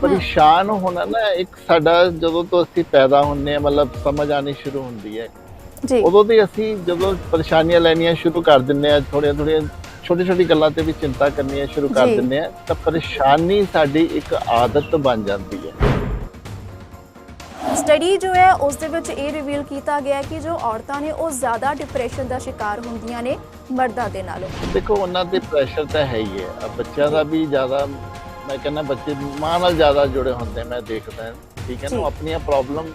ਪਰੇਸ਼ਾਨ ਹੋਣਾ ਨਾ ਇੱਕ ਸਾਡਾ ਜਦੋਂ ਤੋਂ ਅਸੀਂ ਪੈਦਾ ਹੁੰਨੇ ਆ ਮਤਲਬ ਸਮਝ ਆਣੀ ਸ਼ੁਰੂ ਹੁੰਦੀ ਹੈ। ਜੀ। ਉਦੋਂ ਦੀ ਅਸੀਂ ਜਦੋਂ ਪਰੇਸ਼ਾਨੀਆਂ ਲੈਣੀਆਂ ਸ਼ੁਰੂ ਕਰ ਦਿੰਨੇ ਆ ਥੋੜੀਆਂ ਥੋੜੀਆਂ ਛੋਟੀ ਛੋਟੀ ਗੱਲਾਂ ਤੇ ਵੀ ਚਿੰਤਾ ਕਰਨੀਆਂ ਸ਼ੁਰੂ ਕਰ। ਦਿੰਨੇ ਆ ਤਾਂ ਪਰੇਸ਼ਾਨੀ ਸਾਡੀ ਇੱਕ ਆਦਤ ਬਣ ਜਾਂਦੀ ਹੈ। ਸਟੱਡੀ ਜੋ ਹੈ ਉਸ ਦੇ ਵਿੱਚ ਇਹ ਰਿਵੀਲ ਕੀਤਾ ਗਿਆ ਕਿ ਜੋ ਔਰਤਾਂ ਨੇ ਉਹ ਜ਼ਿਆਦਾ ਡਿਪਰੈਸ਼ਨ ਦਾ ਸ਼ਿਕਾਰ ਹੁੰਦੀਆਂ ਨੇ ਮਰਦਾਂ ਦੇ ਨਾਲੋਂ। ਦੇਖੋ ਉਹਨਾਂ ਤੇ ਪ੍ਰੈਸ਼ਰ ਤਾਂ ਹੈ ਹੀ ਹੈ। ਬੱਚਿਆਂ ਦਾ ਵੀ ਜ਼ਿਆਦਾ ਮੈਂ ਕਹਿੰਦਾ ਬੱਚੇ ਮਾਂ ਨਾਲ ਜ਼ਿਆਦਾ ਜੁੜੇ ਹੁੰਦੇ ਮੈਂ ਦੇਖਦਾ ਹਾਂ, ਠੀਕ ਹੈ ਨਾ ਆਪਣੀਆਂ ਪ੍ਰੋਬਲਮ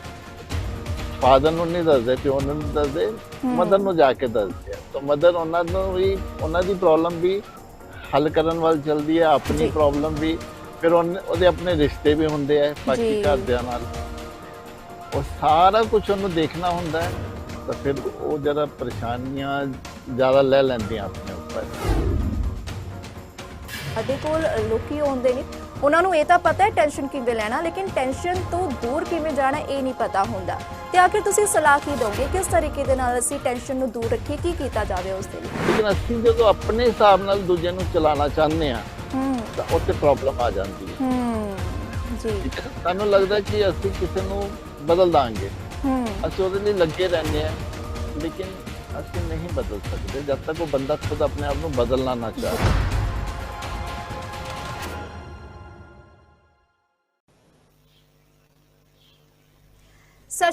ਫਾਦਰ ਨੂੰ ਨਹੀਂ ਦੱਸਦੇ ਪਿਓ ਨੂੰ ਨਹੀਂ ਦੱਸਦੇ। ਮਦਰ ਨੂੰ ਜਾ ਕੇ ਦੱਸਦੇ ਆ ਤਾਂ ਮਦਰ ਉਹਨਾਂ ਨੂੰ ਵੀ ਉਹਨਾਂ ਦੀ ਪ੍ਰੋਬਲਮ ਵੀ ਹੱਲ ਕਰਨ ਵੱਲ ਚਲਦੀ ਹੈ ਆਪਣੀ। ਪ੍ਰੋਬਲਮ ਵੀ ਫਿਰ ਉਹਦੇ ਆਪਣੇ ਰਿਸ਼ਤੇ ਵੀ ਹੁੰਦੇ ਆ ਬਾਕੀ। ਘਰਦਿਆਂ ਨਾਲ ਉਹ ਸਾਰਾ ਕੁਝ ਉਹਨੂੰ ਦੇਖਣਾ ਹੁੰਦਾ ਹੈ ਤਾਂ ਫਿਰ ਉਹ ਜਿਹੜਾ ਪਰੇਸ਼ਾਨੀਆਂ ਜ਼ਿਆਦਾ ਲੈ ਲੈਂਦੀਆਂ ਆਪਣੇ ਉੱਪਰ ਸਾਡੇ ਕੋਲ ਲੋਕੀ ਆਉਂਦੇ ਨੇ। ਉਹਨਾਂ ਨੂੰ ਇਹ ਤਾਂ ਪਤਾ ਹੈ ਟੈਨਸ਼ਨ ਕਿਵੇਂ ਲੈਣਾ ਲੇਕਿਨ ਟੈਨਸ਼ਨ ਤੋਂ ਦੂਰ ਕਿਵੇਂ ਜਾਣਾ ਇਹ ਨਹੀਂ ਪਤਾ ਹੁੰਦਾ। ਤੇ ਆਖਿਰ ਤੁਸੀਂ ਸਲਾਹ ਕੀ ਦੋਗੇ? ਕਿਸ ਤਰੀਕੇ ਦੇ ਨਾਲ ਅਸੀਂ ਟੈਨਸ਼ਨ ਨੂੰ ਦੂਰ ਰੱਖੀਏ? ਕੀ ਕੀਤਾ ਜਾਵੇ ਉਸ ਦੇ ਲਈ? ਲੇਕਿਨ ਅਸੀਂ ਜਦੋਂ ਆਪਣੇ ਹਿਸਾਬ ਨਾਲ ਦੂਜੇ ਨੂੰ ਚਲਾਉਣਾ ਚਾਹੁੰਦੇ ਆ ਹੂੰ। ਤਾਂ ਉੱਥੇ ਪ੍ਰੋਬਲਮ ਆ ਜਾਂਦੀ ਹੈ। ਹੂੰ। ਜੀ। ਸਾਨੂੰ ਲੱਗਦਾ ਕਿ ਅਸੀਂ ਕਿਸੇ ਨੂੰ ਬਦਲ ਦਾਂਗੇ। ਹੂੰ। ਅਸੀਂ ਉਹਦੇ ਲਈ ਲੱਗੇ ਰਹਿੰਦੇ ਆ ਲੇਕਿਨ ਅਸੀਂ ਨਹੀਂ ਬਦਲ ਸਕਦੇ। ਜਦ ਤੱਕ ਉਹ ਬੰਦਾ ਖੁਦ ਆਪਣੇ ਆਪ ਨੂੰ ਬਦਲਣਾ ਨਾ ਚਾਹੇ।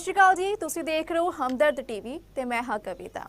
ਸ਼੍ਰੀ ਅਕਾਲ ਜੀ। ਤੁਸੀਂ ਦੇਖ ਰਹੇ ਹੋ ਹਮਦਰਦ ਟੀਵੀ ਤੇ ਮੈਂ ਹਾਂ ਕਵਿਤਾ।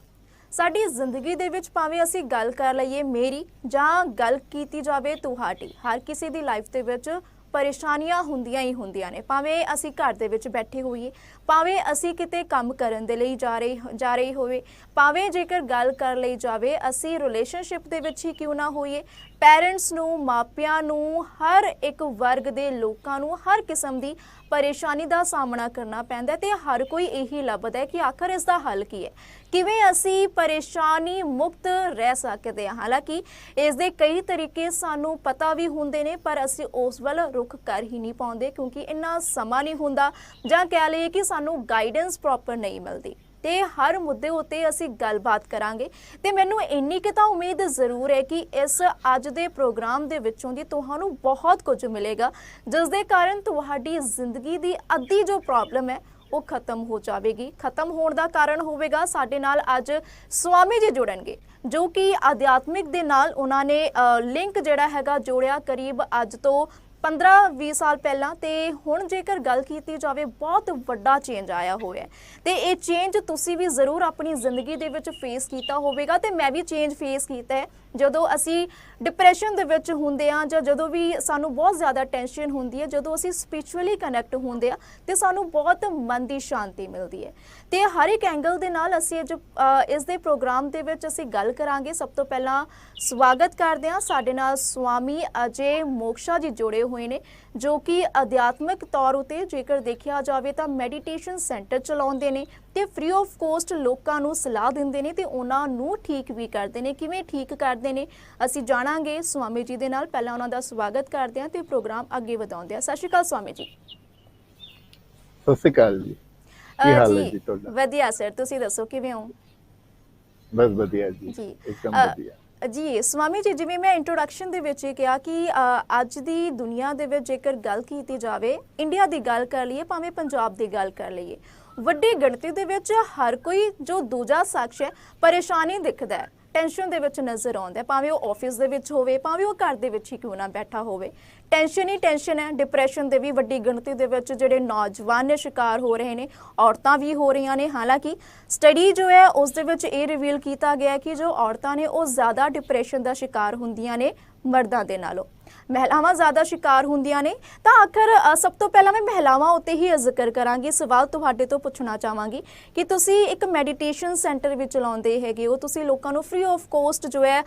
ਸਾਡੀ ਜ਼ਿੰਦਗੀ ਦੇ ਵਿੱਚ ਭਾਵੇਂ ਅਸੀਂ ਗੱਲ ਕਰ ਲਈਏ ਮੇਰੀ ਜਾਂ ਗੱਲ ਕੀਤੀ ਜਾਵੇ ਤੁਹਾਡੀ, ਹਰ ਕਿਸੇ ਦੀ ਲਾਈਫ ਦੇ ਵਿੱਚ ਪਰੇਸ਼ਾਨੀਆਂ ਹੁੰਦੀਆਂ ਹੀ ਹੁੰਦੀਆਂ ਨੇ। ਭਾਵੇਂ ਅਸੀਂ ਘਰ ਦੇ ਵਿੱਚ ਬੈਠੇ ਹੋਈਏ, ਭਾਵੇਂ ਅਸੀਂ ਕਿਤੇ ਕੰਮ ਕਰਨ ਦੇ ਲਈ ਜਾ ਰਹੇ ਜਾ ਰਹੀ ਹੋਵੇ, ਭਾਵੇਂ ਜੇਕਰ ਗੱਲ ਕਰ ਲਈ ਜਾਵੇ, ਅਸੀਂ ਰਿਲੇਸ਼ਨਸ਼ਿਪ ਦੇ ਵਿੱਚ ਹੀ ਕਿਉਂ ਨਾ ਹੋਈਏ? ਪੇਰੈਂਟਸ ਨੂੰ, ਮਾਪਿਆਂ ਨੂੰ, ਹਰ ਇੱਕ ਵਰਗ ਦੇ ਲੋਕਾਂ ਨੂੰ ਹਰ ਕਿਸਮ ਦੀ ਪਰੇਸ਼ਾਨੀ ਦਾ ਸਾਹਮਣਾ ਕਰਨਾ ਪੈਂਦਾ ਹੈ ਤੇ ਹਰ ਕੋਈ ਇਹੀ ਲੱਭਦਾ ਹੈ ਕਿ ਆਖਰ ਇਸ ਦਾ ਹੱਲ ਕੀ ਹੈ। ਕਿਵੇਂ ਅਸੀਂ ਪਰੇਸ਼ਾਨੀ ਮੁਕਤ ਰਹਿ ਸਕਦੇ ਹਾਂ? ਹਾਲਾਂਕਿ ਇਸ ਦੇ ਕਈ ਤਰੀਕੇ ਸਾਨੂੰ ਪਤਾ ਵੀ ਹੁੰਦੇ ਨੇ, ਪਰ ਅਸੀਂ ਉਸ ਵੱਲ ਰੁਖ ਕਰ ਹੀ ਨਹੀਂ ਪਾਉਂਦੇ ਕਿਉਂਕਿ ਇੰਨਾ ਸਮਾਂ ਨਹੀਂ ਹੁੰਦਾ ਜਾਂ ਕਹਿ ਲਈਏ ਕਿ ਸਾਨੂੰ ਗਾਈਡੈਂਸ ਪ੍ਰੋਪਰ ਨਹੀਂ ਮਿਲਦੀ। ਤੇ ਹਰ ਮੁੱਦੇ ਉੱਤੇ ਅਸੀਂ ਗੱਲਬਾਤ ਕਰਾਂਗੇ। ਤੇ ਮੈਨੂੰ ਇੰਨੀ ਕਿ ਤਾਂ ਉਮੀਦ ਜ਼ਰੂਰ ਹੈ ਕਿ ਇਸ ਅੱਜ ਦੇ ਪ੍ਰੋਗਰਾਮ ਦੇ ਵਿੱਚੋਂ ਦੀ ਤੁਹਾਨੂੰ ਬਹੁਤ ਕੁਝ ਮਿਲੇਗਾ, ਜਿਸ ਦੇ ਕਾਰਨ ਤੁਹਾਡੀ ਜ਼ਿੰਦਗੀ ਦੀ ਅੱਧੀ ਜੋ ਪ੍ਰੋਬਲਮ ਹੈ ਉਹ ਖਤਮ ਹੋ ਜਾਵੇਗੀ। ਖਤਮ ਹੋਣ ਦਾ ਕਾਰਨ ਹੋਵੇਗਾ, ਸਾਡੇ ਨਾਲ ਅੱਜ ਸਵਾਮੀ ਜੀ ਜੁੜਨਗੇ, ਜੋ ਕਿ ਅਧਿਆਤਮਿਕ ਦੇ ਨਾਲ ਉਹਨਾਂ ਨੇ ਲਿੰਕ ਜਿਹੜਾ ਹੈਗਾ ਜੋੜਿਆ ਕਰੀਬ ਅੱਜ ਤੋਂ 15-20 ਸਾਲ ਪਹਿਲਾਂ ਤੇ ਹੁਣ ਜੇਕਰ ਗੱਲ ਕੀਤੀ ਜਾਵੇ, ਬਹੁਤ ਵੱਡਾ ਚੇਂਜ ਆਇਆ ਹੋਇਆ ਹੈ। ਤੇ ਇਹ ਚੇਂਜ ਤੁਸੀਂ ਵੀ ਜ਼ਰੂਰ ਆਪਣੀ ਜ਼ਿੰਦਗੀ ਦੇ ਵਿੱਚ ਫੇਸ ਕੀਤਾ ਹੋਵੇਗਾ ਤੇ ਮੈਂ ਵੀ ਚੇਂਜ ਫੇਸ ਕੀਤਾ ਹੈ। ਜਦੋਂ ਅਸੀਂ ਡਿਪਰੈਸ਼ਨ ਦੇ ਵਿੱਚ ਹੁੰਦੇ ਆ ਜਾਂ ਜਦੋਂ ਵੀ ਸਾਨੂੰ ਬਹੁਤ ਜ਼ਿਆਦਾ ਟੈਨਸ਼ਨ ਹੁੰਦੀ ਹੈ, ਜਦੋਂ ਅਸੀਂ ਸਪਿਰਚੁਅਲੀ ਕਨੈਕਟ ਹੁੰਦੇ ਆ ਤੇ ਸਾਨੂੰ ਬਹੁਤ ਮਨ ਦੀ ਸ਼ਾਂਤੀ ਮਿਲਦੀ ਹੈ। ਤੇ ਹਰ ਇੱਕ ਐਂਗਲ ਦੇ ਨਾਲ ਅਸੀਂ ਅੱਜ ਇਸ ਦੇ ਪ੍ਰੋਗਰਾਮ ਦੇ ਵਿੱਚ ਅਸੀਂ ਗੱਲ ਕਰਾਂਗੇ। ਸਭ ਤੋਂ ਪਹਿਲਾਂ ਸਵਾਗਤ ਕਰਦੇ ਹਾਂ ਸਾਡੇ ਨਾਲ ਸੁਆਮੀ ਅਜੇ ਮੋਕਸ਼ਾ ਜੀ ਜੁੜੇ ਹੋਏ ਨੇ, ਜੋ ਕਿ ਅਧਿਆਤਮਿਕ ਤੌਰ ਉਤੇ ਜੇਕਰ ਦੇਖਿਆ ਜਾਵੇ ਤਾਂ ਮੈਡੀਟੇਸ਼ਨ ਸੈਂਟਰ ਚਲਾਉਂਦੇ ਨੇ। ਤੇ ਫ੍ਰੀ ਆਫ ਕੋਸਟ ਲੋਕਾਂ ਨੂੰ ਸਲਾਹ ਦਿੰਦੇ ਨੇ ਤੇ ਉਹਨਾਂ ਨੂੰ ਠੀਕ ਵੀ ਕਰਦੇ ਨੇ। ਕਿਵੇਂ ਠੀਕ ਕਰਦੇ ਨੇ? ਅਸੀਂ ਜਾਣਾਂਗੇ। ਸਵਾਮੀ ਜੀ ਦੇ ਨਾਲ ਪਹਿਲਾਂ ਉਹਨਾਂ ਦਾ ਸਵਾਗਤ ਕਰਦੇ ਹਾਂ ਤੇ ਪ੍ਰੋਗਰਾਮ ਅੱਗੇ ਵਧਾਉਂਦੇ ਹਾਂ। ਸਤਿ ਸ਼੍ਰੀ ਅਕਾਲ ਸਵਾਮੀ ਜੀ। ਸਤਿ ਸ਼੍ਰੀ ਅਕਾਲ ਜੀ। ਅ, ਕੀ ਹਾਲ ਹੈ ਜੀ ਤੁਹਾਡਾ? ਵਧੀਆ ਸਰ ਤੁਸੀਂ ਦੱਸੋ ਕਿਵੇਂ ਹੋ? ਬਸ ਵਧੀਆ ਜੀ। ਜੀ ਇੱਕਦਮ ਵਧੀਆ। ਜੀ ਸਵਾਮੀ ਜੀ ਜਿਵੇਂ ਮੈਂ ਇੰਟਰੋਡਕਸ਼ਨ ਦੇ ਵਿੱਚ ਇਹ ਕਿਹਾ ਕਿ ਅੱਜ ਦੀ ਦੁਨੀਆ ਦੇ ਵਿੱਚ ਜੇਕਰ ਗੱਲ ਕੀਤੀ ਜਾਵੇ ਇੰਡੀਆ ਦੀ ਗੱਲ ਕਰ ਲਈਏ ਭਾਵੇਂ ਪੰਜਾਬ ਦੀ ਗੱਲ ਕਰ ਲਈਏ ਵੱਡੀ ਗਿਣਤੀ ਦੇ ਵਿੱਚ ਹਰ ਕੋਈ ਜੋ ਦੂਜਾ ਸ਼ਖਸ ਹੈ, ਪਰੇਸ਼ਾਨੀ ਦਿਖਦਾ ਹੈ। ਟੈਨਸ਼ਨ ਦੇ ਵਿੱਚ ਨਜ਼ਰ ਆਉਂਦਾ ਭਾਵੇਂ ਉਹ ਆਫਿਸ ਦੇ ਵਿੱਚ ਹੋਵੇ, ਭਾਵੇਂ ਉਹ ਘਰ ਦੇ ਵਿੱਚ ਹੀ ਕਿਉਂ ਨਾ ਬੈਠਾ ਹੋਵੇ। ਟੈਨਸ਼ਨ ਹੀ ਟੈਨਸ਼ਨ ਹੈ। ਡਿਪਰੈਸ਼ਨ ਦੇ ਵੀ ਵੱਡੀ ਗਿਣਤੀ ਦੇ ਵਿੱਚ ਜਿਹੜੇ ਨੌਜਵਾਨ ਨੇ ਸ਼ਿਕਾਰ ਹੋ ਰਹੇ ਨੇ, ਔਰਤਾਂ ਵੀ ਹੋ ਰਹੀਆਂ ਨੇ। ਹਾਲਾਂਕਿ ਸਟੱਡੀ ਜੋ ਹੈ, ਉਸ ਦੇ ਵਿੱਚ ਇਹ ਰਿਵੀਲ ਕੀਤਾ ਗਿਆ ਕਿ ਜੋ ਔਰਤਾਂ ਨੇ, ਉਹ ਜ਼ਿਆਦਾ ਡਿਪਰੈਸ਼ਨ ਦਾ ਸ਼ਿਕਾਰ ਹੁੰਦੀਆਂ ਨੇ। ਮਰਦਾਂ ਦੇ ਨਾਲੋਂ। ਮਹਿਲਾਵਾਂ ਜ਼ਿਆਦਾ ਸ਼ਿਕਾਰ ਹੁੰਦੀਆਂ ਨੇ। ਤਾਂ ਆਖਰ ਸਭ ਤੋਂ ਪਹਿਲਾਂ ਮੈਂ ਮਹਿਲਾਵਾਂ ਉੱਤੇ ਹੀ ਜ਼ਿਕਰ ਕਰਾਂਗੀ। ਸਵਾਲ ਤੁਹਾਡੇ ਤੋਂ ਪੁੱਛਣਾ ਚਾਹਾਂਗੀ ਕਿ ਤੁਸੀਂ ਇੱਕ ਮੈਡੀਟੇਸ਼ਨ ਸੈਂਟਰ ਵੀ ਚਲਾਉਂਦੇ ਹੈਗੇ ਹੋ। ਤੁਸੀਂ ਲੋਕਾਂ ਨੂੰ ਫ੍ਰੀ ਆਫ ਕੋਸਟ ਜੋ ਹੈ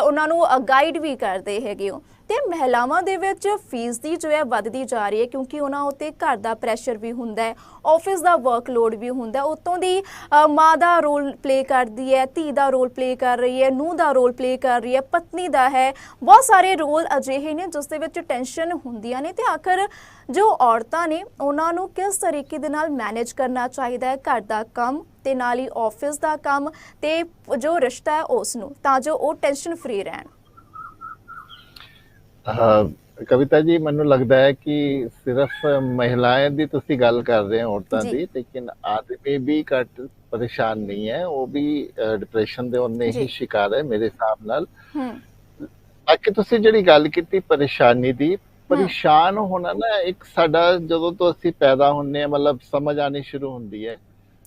ਉਹਨਾਂ ਨੂੰ ਗਾਈਡ ਵੀ ਕਰਦੇ ਹੈਗੇ ਹੋ। ਤੇ ਮਹਿਲਾਵਾਂ ਦੇ ਵਿੱਚ ਫੀਸ ਦੀ ਜੋ ਹੈ ਵੱਧਦੀ ਜਾ ਰਹੀ ਹੈ ਕਿਉਂਕਿ ਉਹਨਾਂ ਉੱਤੇ ਘਰ ਦਾ ਪ੍ਰੈਸ਼ਰ ਵੀ ਹੁੰਦਾ ਹੈ ਆਫਿਸ ਦਾ ਵਰਕਲੋਡ ਵੀ ਹੁੰਦਾ ਹੈ। ਉਤੋਂ ਦੀ ਮਾਂ ਦਾ ਰੋਲ ਪਲੇ ਕਰਦੀ ਹੈ, ਧੀ ਦਾ ਰੋਲ ਪਲੇ ਕਰ ਰਹੀ ਹੈ, ਨੂੰਹ ਦਾ ਰੋਲ ਪਲੇ ਕਰ ਰਹੀ ਹੈ, ਪਤਨੀ ਦਾ ਹੈ। ਬਹੁਤ ਸਾਰੇ ਰੋਲ ਅਜਿਹੇ ਨੇ ਜਿਸ ਦੇ ਵਿੱਚ ਟੈਨਸ਼ਨ ਹੁੰਦੀਆਂ ਨੇ ਤੇ ਆਖਰ ਜੋ ਔਰਤਾਂ ਨੇ ਉਹਨਾਂ ਨੂੰ ਕਿਸ ਤਰੀਕੇ ਦੇ ਨਾਲ ਮੈਨੇਜ ਕਰਨਾ ਚਾਹੀਦਾ ਹੈ, ਘਰ ਦਾ ਕੰਮ ਤੇ ਨਾਲ ਹੀ ਆਫਿਸ ਦਾ ਕੰਮ ਤੇ ਜੋ ਰਿਸ਼ਤਾ ਹੈ ਉਸ ਨੂੰ, ਤਾਂ ਜੋ ਉਹ ਟੈਨਸ਼ਨ ਫ੍ਰੀ ਰਹਿਣ। ਕਵਿਤਾ ਜੀ ਮੈਨੂੰ ਲੱਗਦਾ ਹੈ ਕਿ ਸਿਰਫ ਮਹਿਲਾਵਾਂ ਦੀ ਤੁਸੀਂ ਗੱਲ ਕਰ ਰਹੇ ਹੋ ਔਰਤਾਂ। ਦੀ ਲੇਕਿਨ ਆਦਮੀ ਵੀ ਘੱਟ ਪਰੇਸ਼ਾਨ ਨਹੀਂ ਹੈ ਉਹ ਵੀ ਡਿਪਰੈਸ਼ਨ ਦੇ ਉਹਨੇ। ਹੀ ਸ਼ਿਕਾਰ ਹੈ ਮੇਰੇ ਹਿਸਾਬ ਨਾਲ। ਬਾਕੀ ਤੁਸੀਂ ਜਿਹੜੀ ਗੱਲ ਕੀਤੀ ਪਰੇਸ਼ਾਨੀ ਦੀ ਪਰੇਸ਼ਾਨ ਹੋਣਾ ਨਾ ਇੱਕ ਸਾਡਾ ਜਦੋਂ ਤੋਂ ਅਸੀਂ ਪੈਦਾ ਹੁੰਨੇ ਆ ਮਤਲਬ ਸਮਝ ਆਣੀ ਸ਼ੁਰੂ ਹੁੰਦੀ ਹੈ।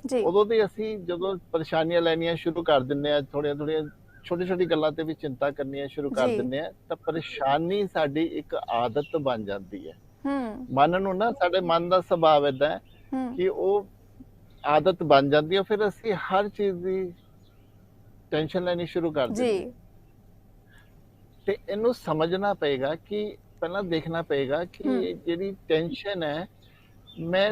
ਜੀ। ਉਦੋਂ ਦੀ ਅਸੀਂ ਜਦੋਂ ਪਰੇਸ਼ਾਨੀਆਂ ਲੈਣੀਆਂ ਸ਼ੁਰੂ ਕਰ ਦਿੰਨੇ ਆ ਥੋੜੀਆਂ ਥੋੜੀਆਂ ਛੋਟੀ ਛੋਟੀ ਗੱਲਾਂ ਤੇ ਵੀ ਚਿੰਤਾ ਕਰਨੀਆਂ ਸ਼ੁਰੂ ਕਰ। ਦਿੰਨੇ ਆ ਤਾਂ ਪਰੇਸ਼ਾਨੀ ਸਾਡੀ ਇੱਕ ਆਦਤ ਬਣ ਜਾਂਦੀ ਹੈ। ਹੂੰ। ਮਨ ਨੂੰ ਨਾ ਸਾਡੇ ਮਨ ਦਾ ਸੁਭਾਅ ਇਦਾਂ ਹੈ ਕਿ ਉਹ ਆਦਤ ਬਣ ਜਾਂਦੀ ਹੈ ਫਿਰ ਅਸੀਂ ਹਰ ਚੀਜ਼ ਦੀ ਟੈਨਸ਼ਨ ਲੈਣੀ ਸ਼ੁਰੂ ਕਰ ਦਿੰਦੇ। ਜੀ ਤੇ ਇਹਨੂੰ ਸਮਝਣਾ ਪਏਗਾ ਕਿ ਪਹਿਲਾਂ ਦੇਖਣਾ ਪਏਗਾ ਕਿ ਜਿਹੜੀ ਟੈਨਸ਼ਨ ਹੈ ਮੈਂ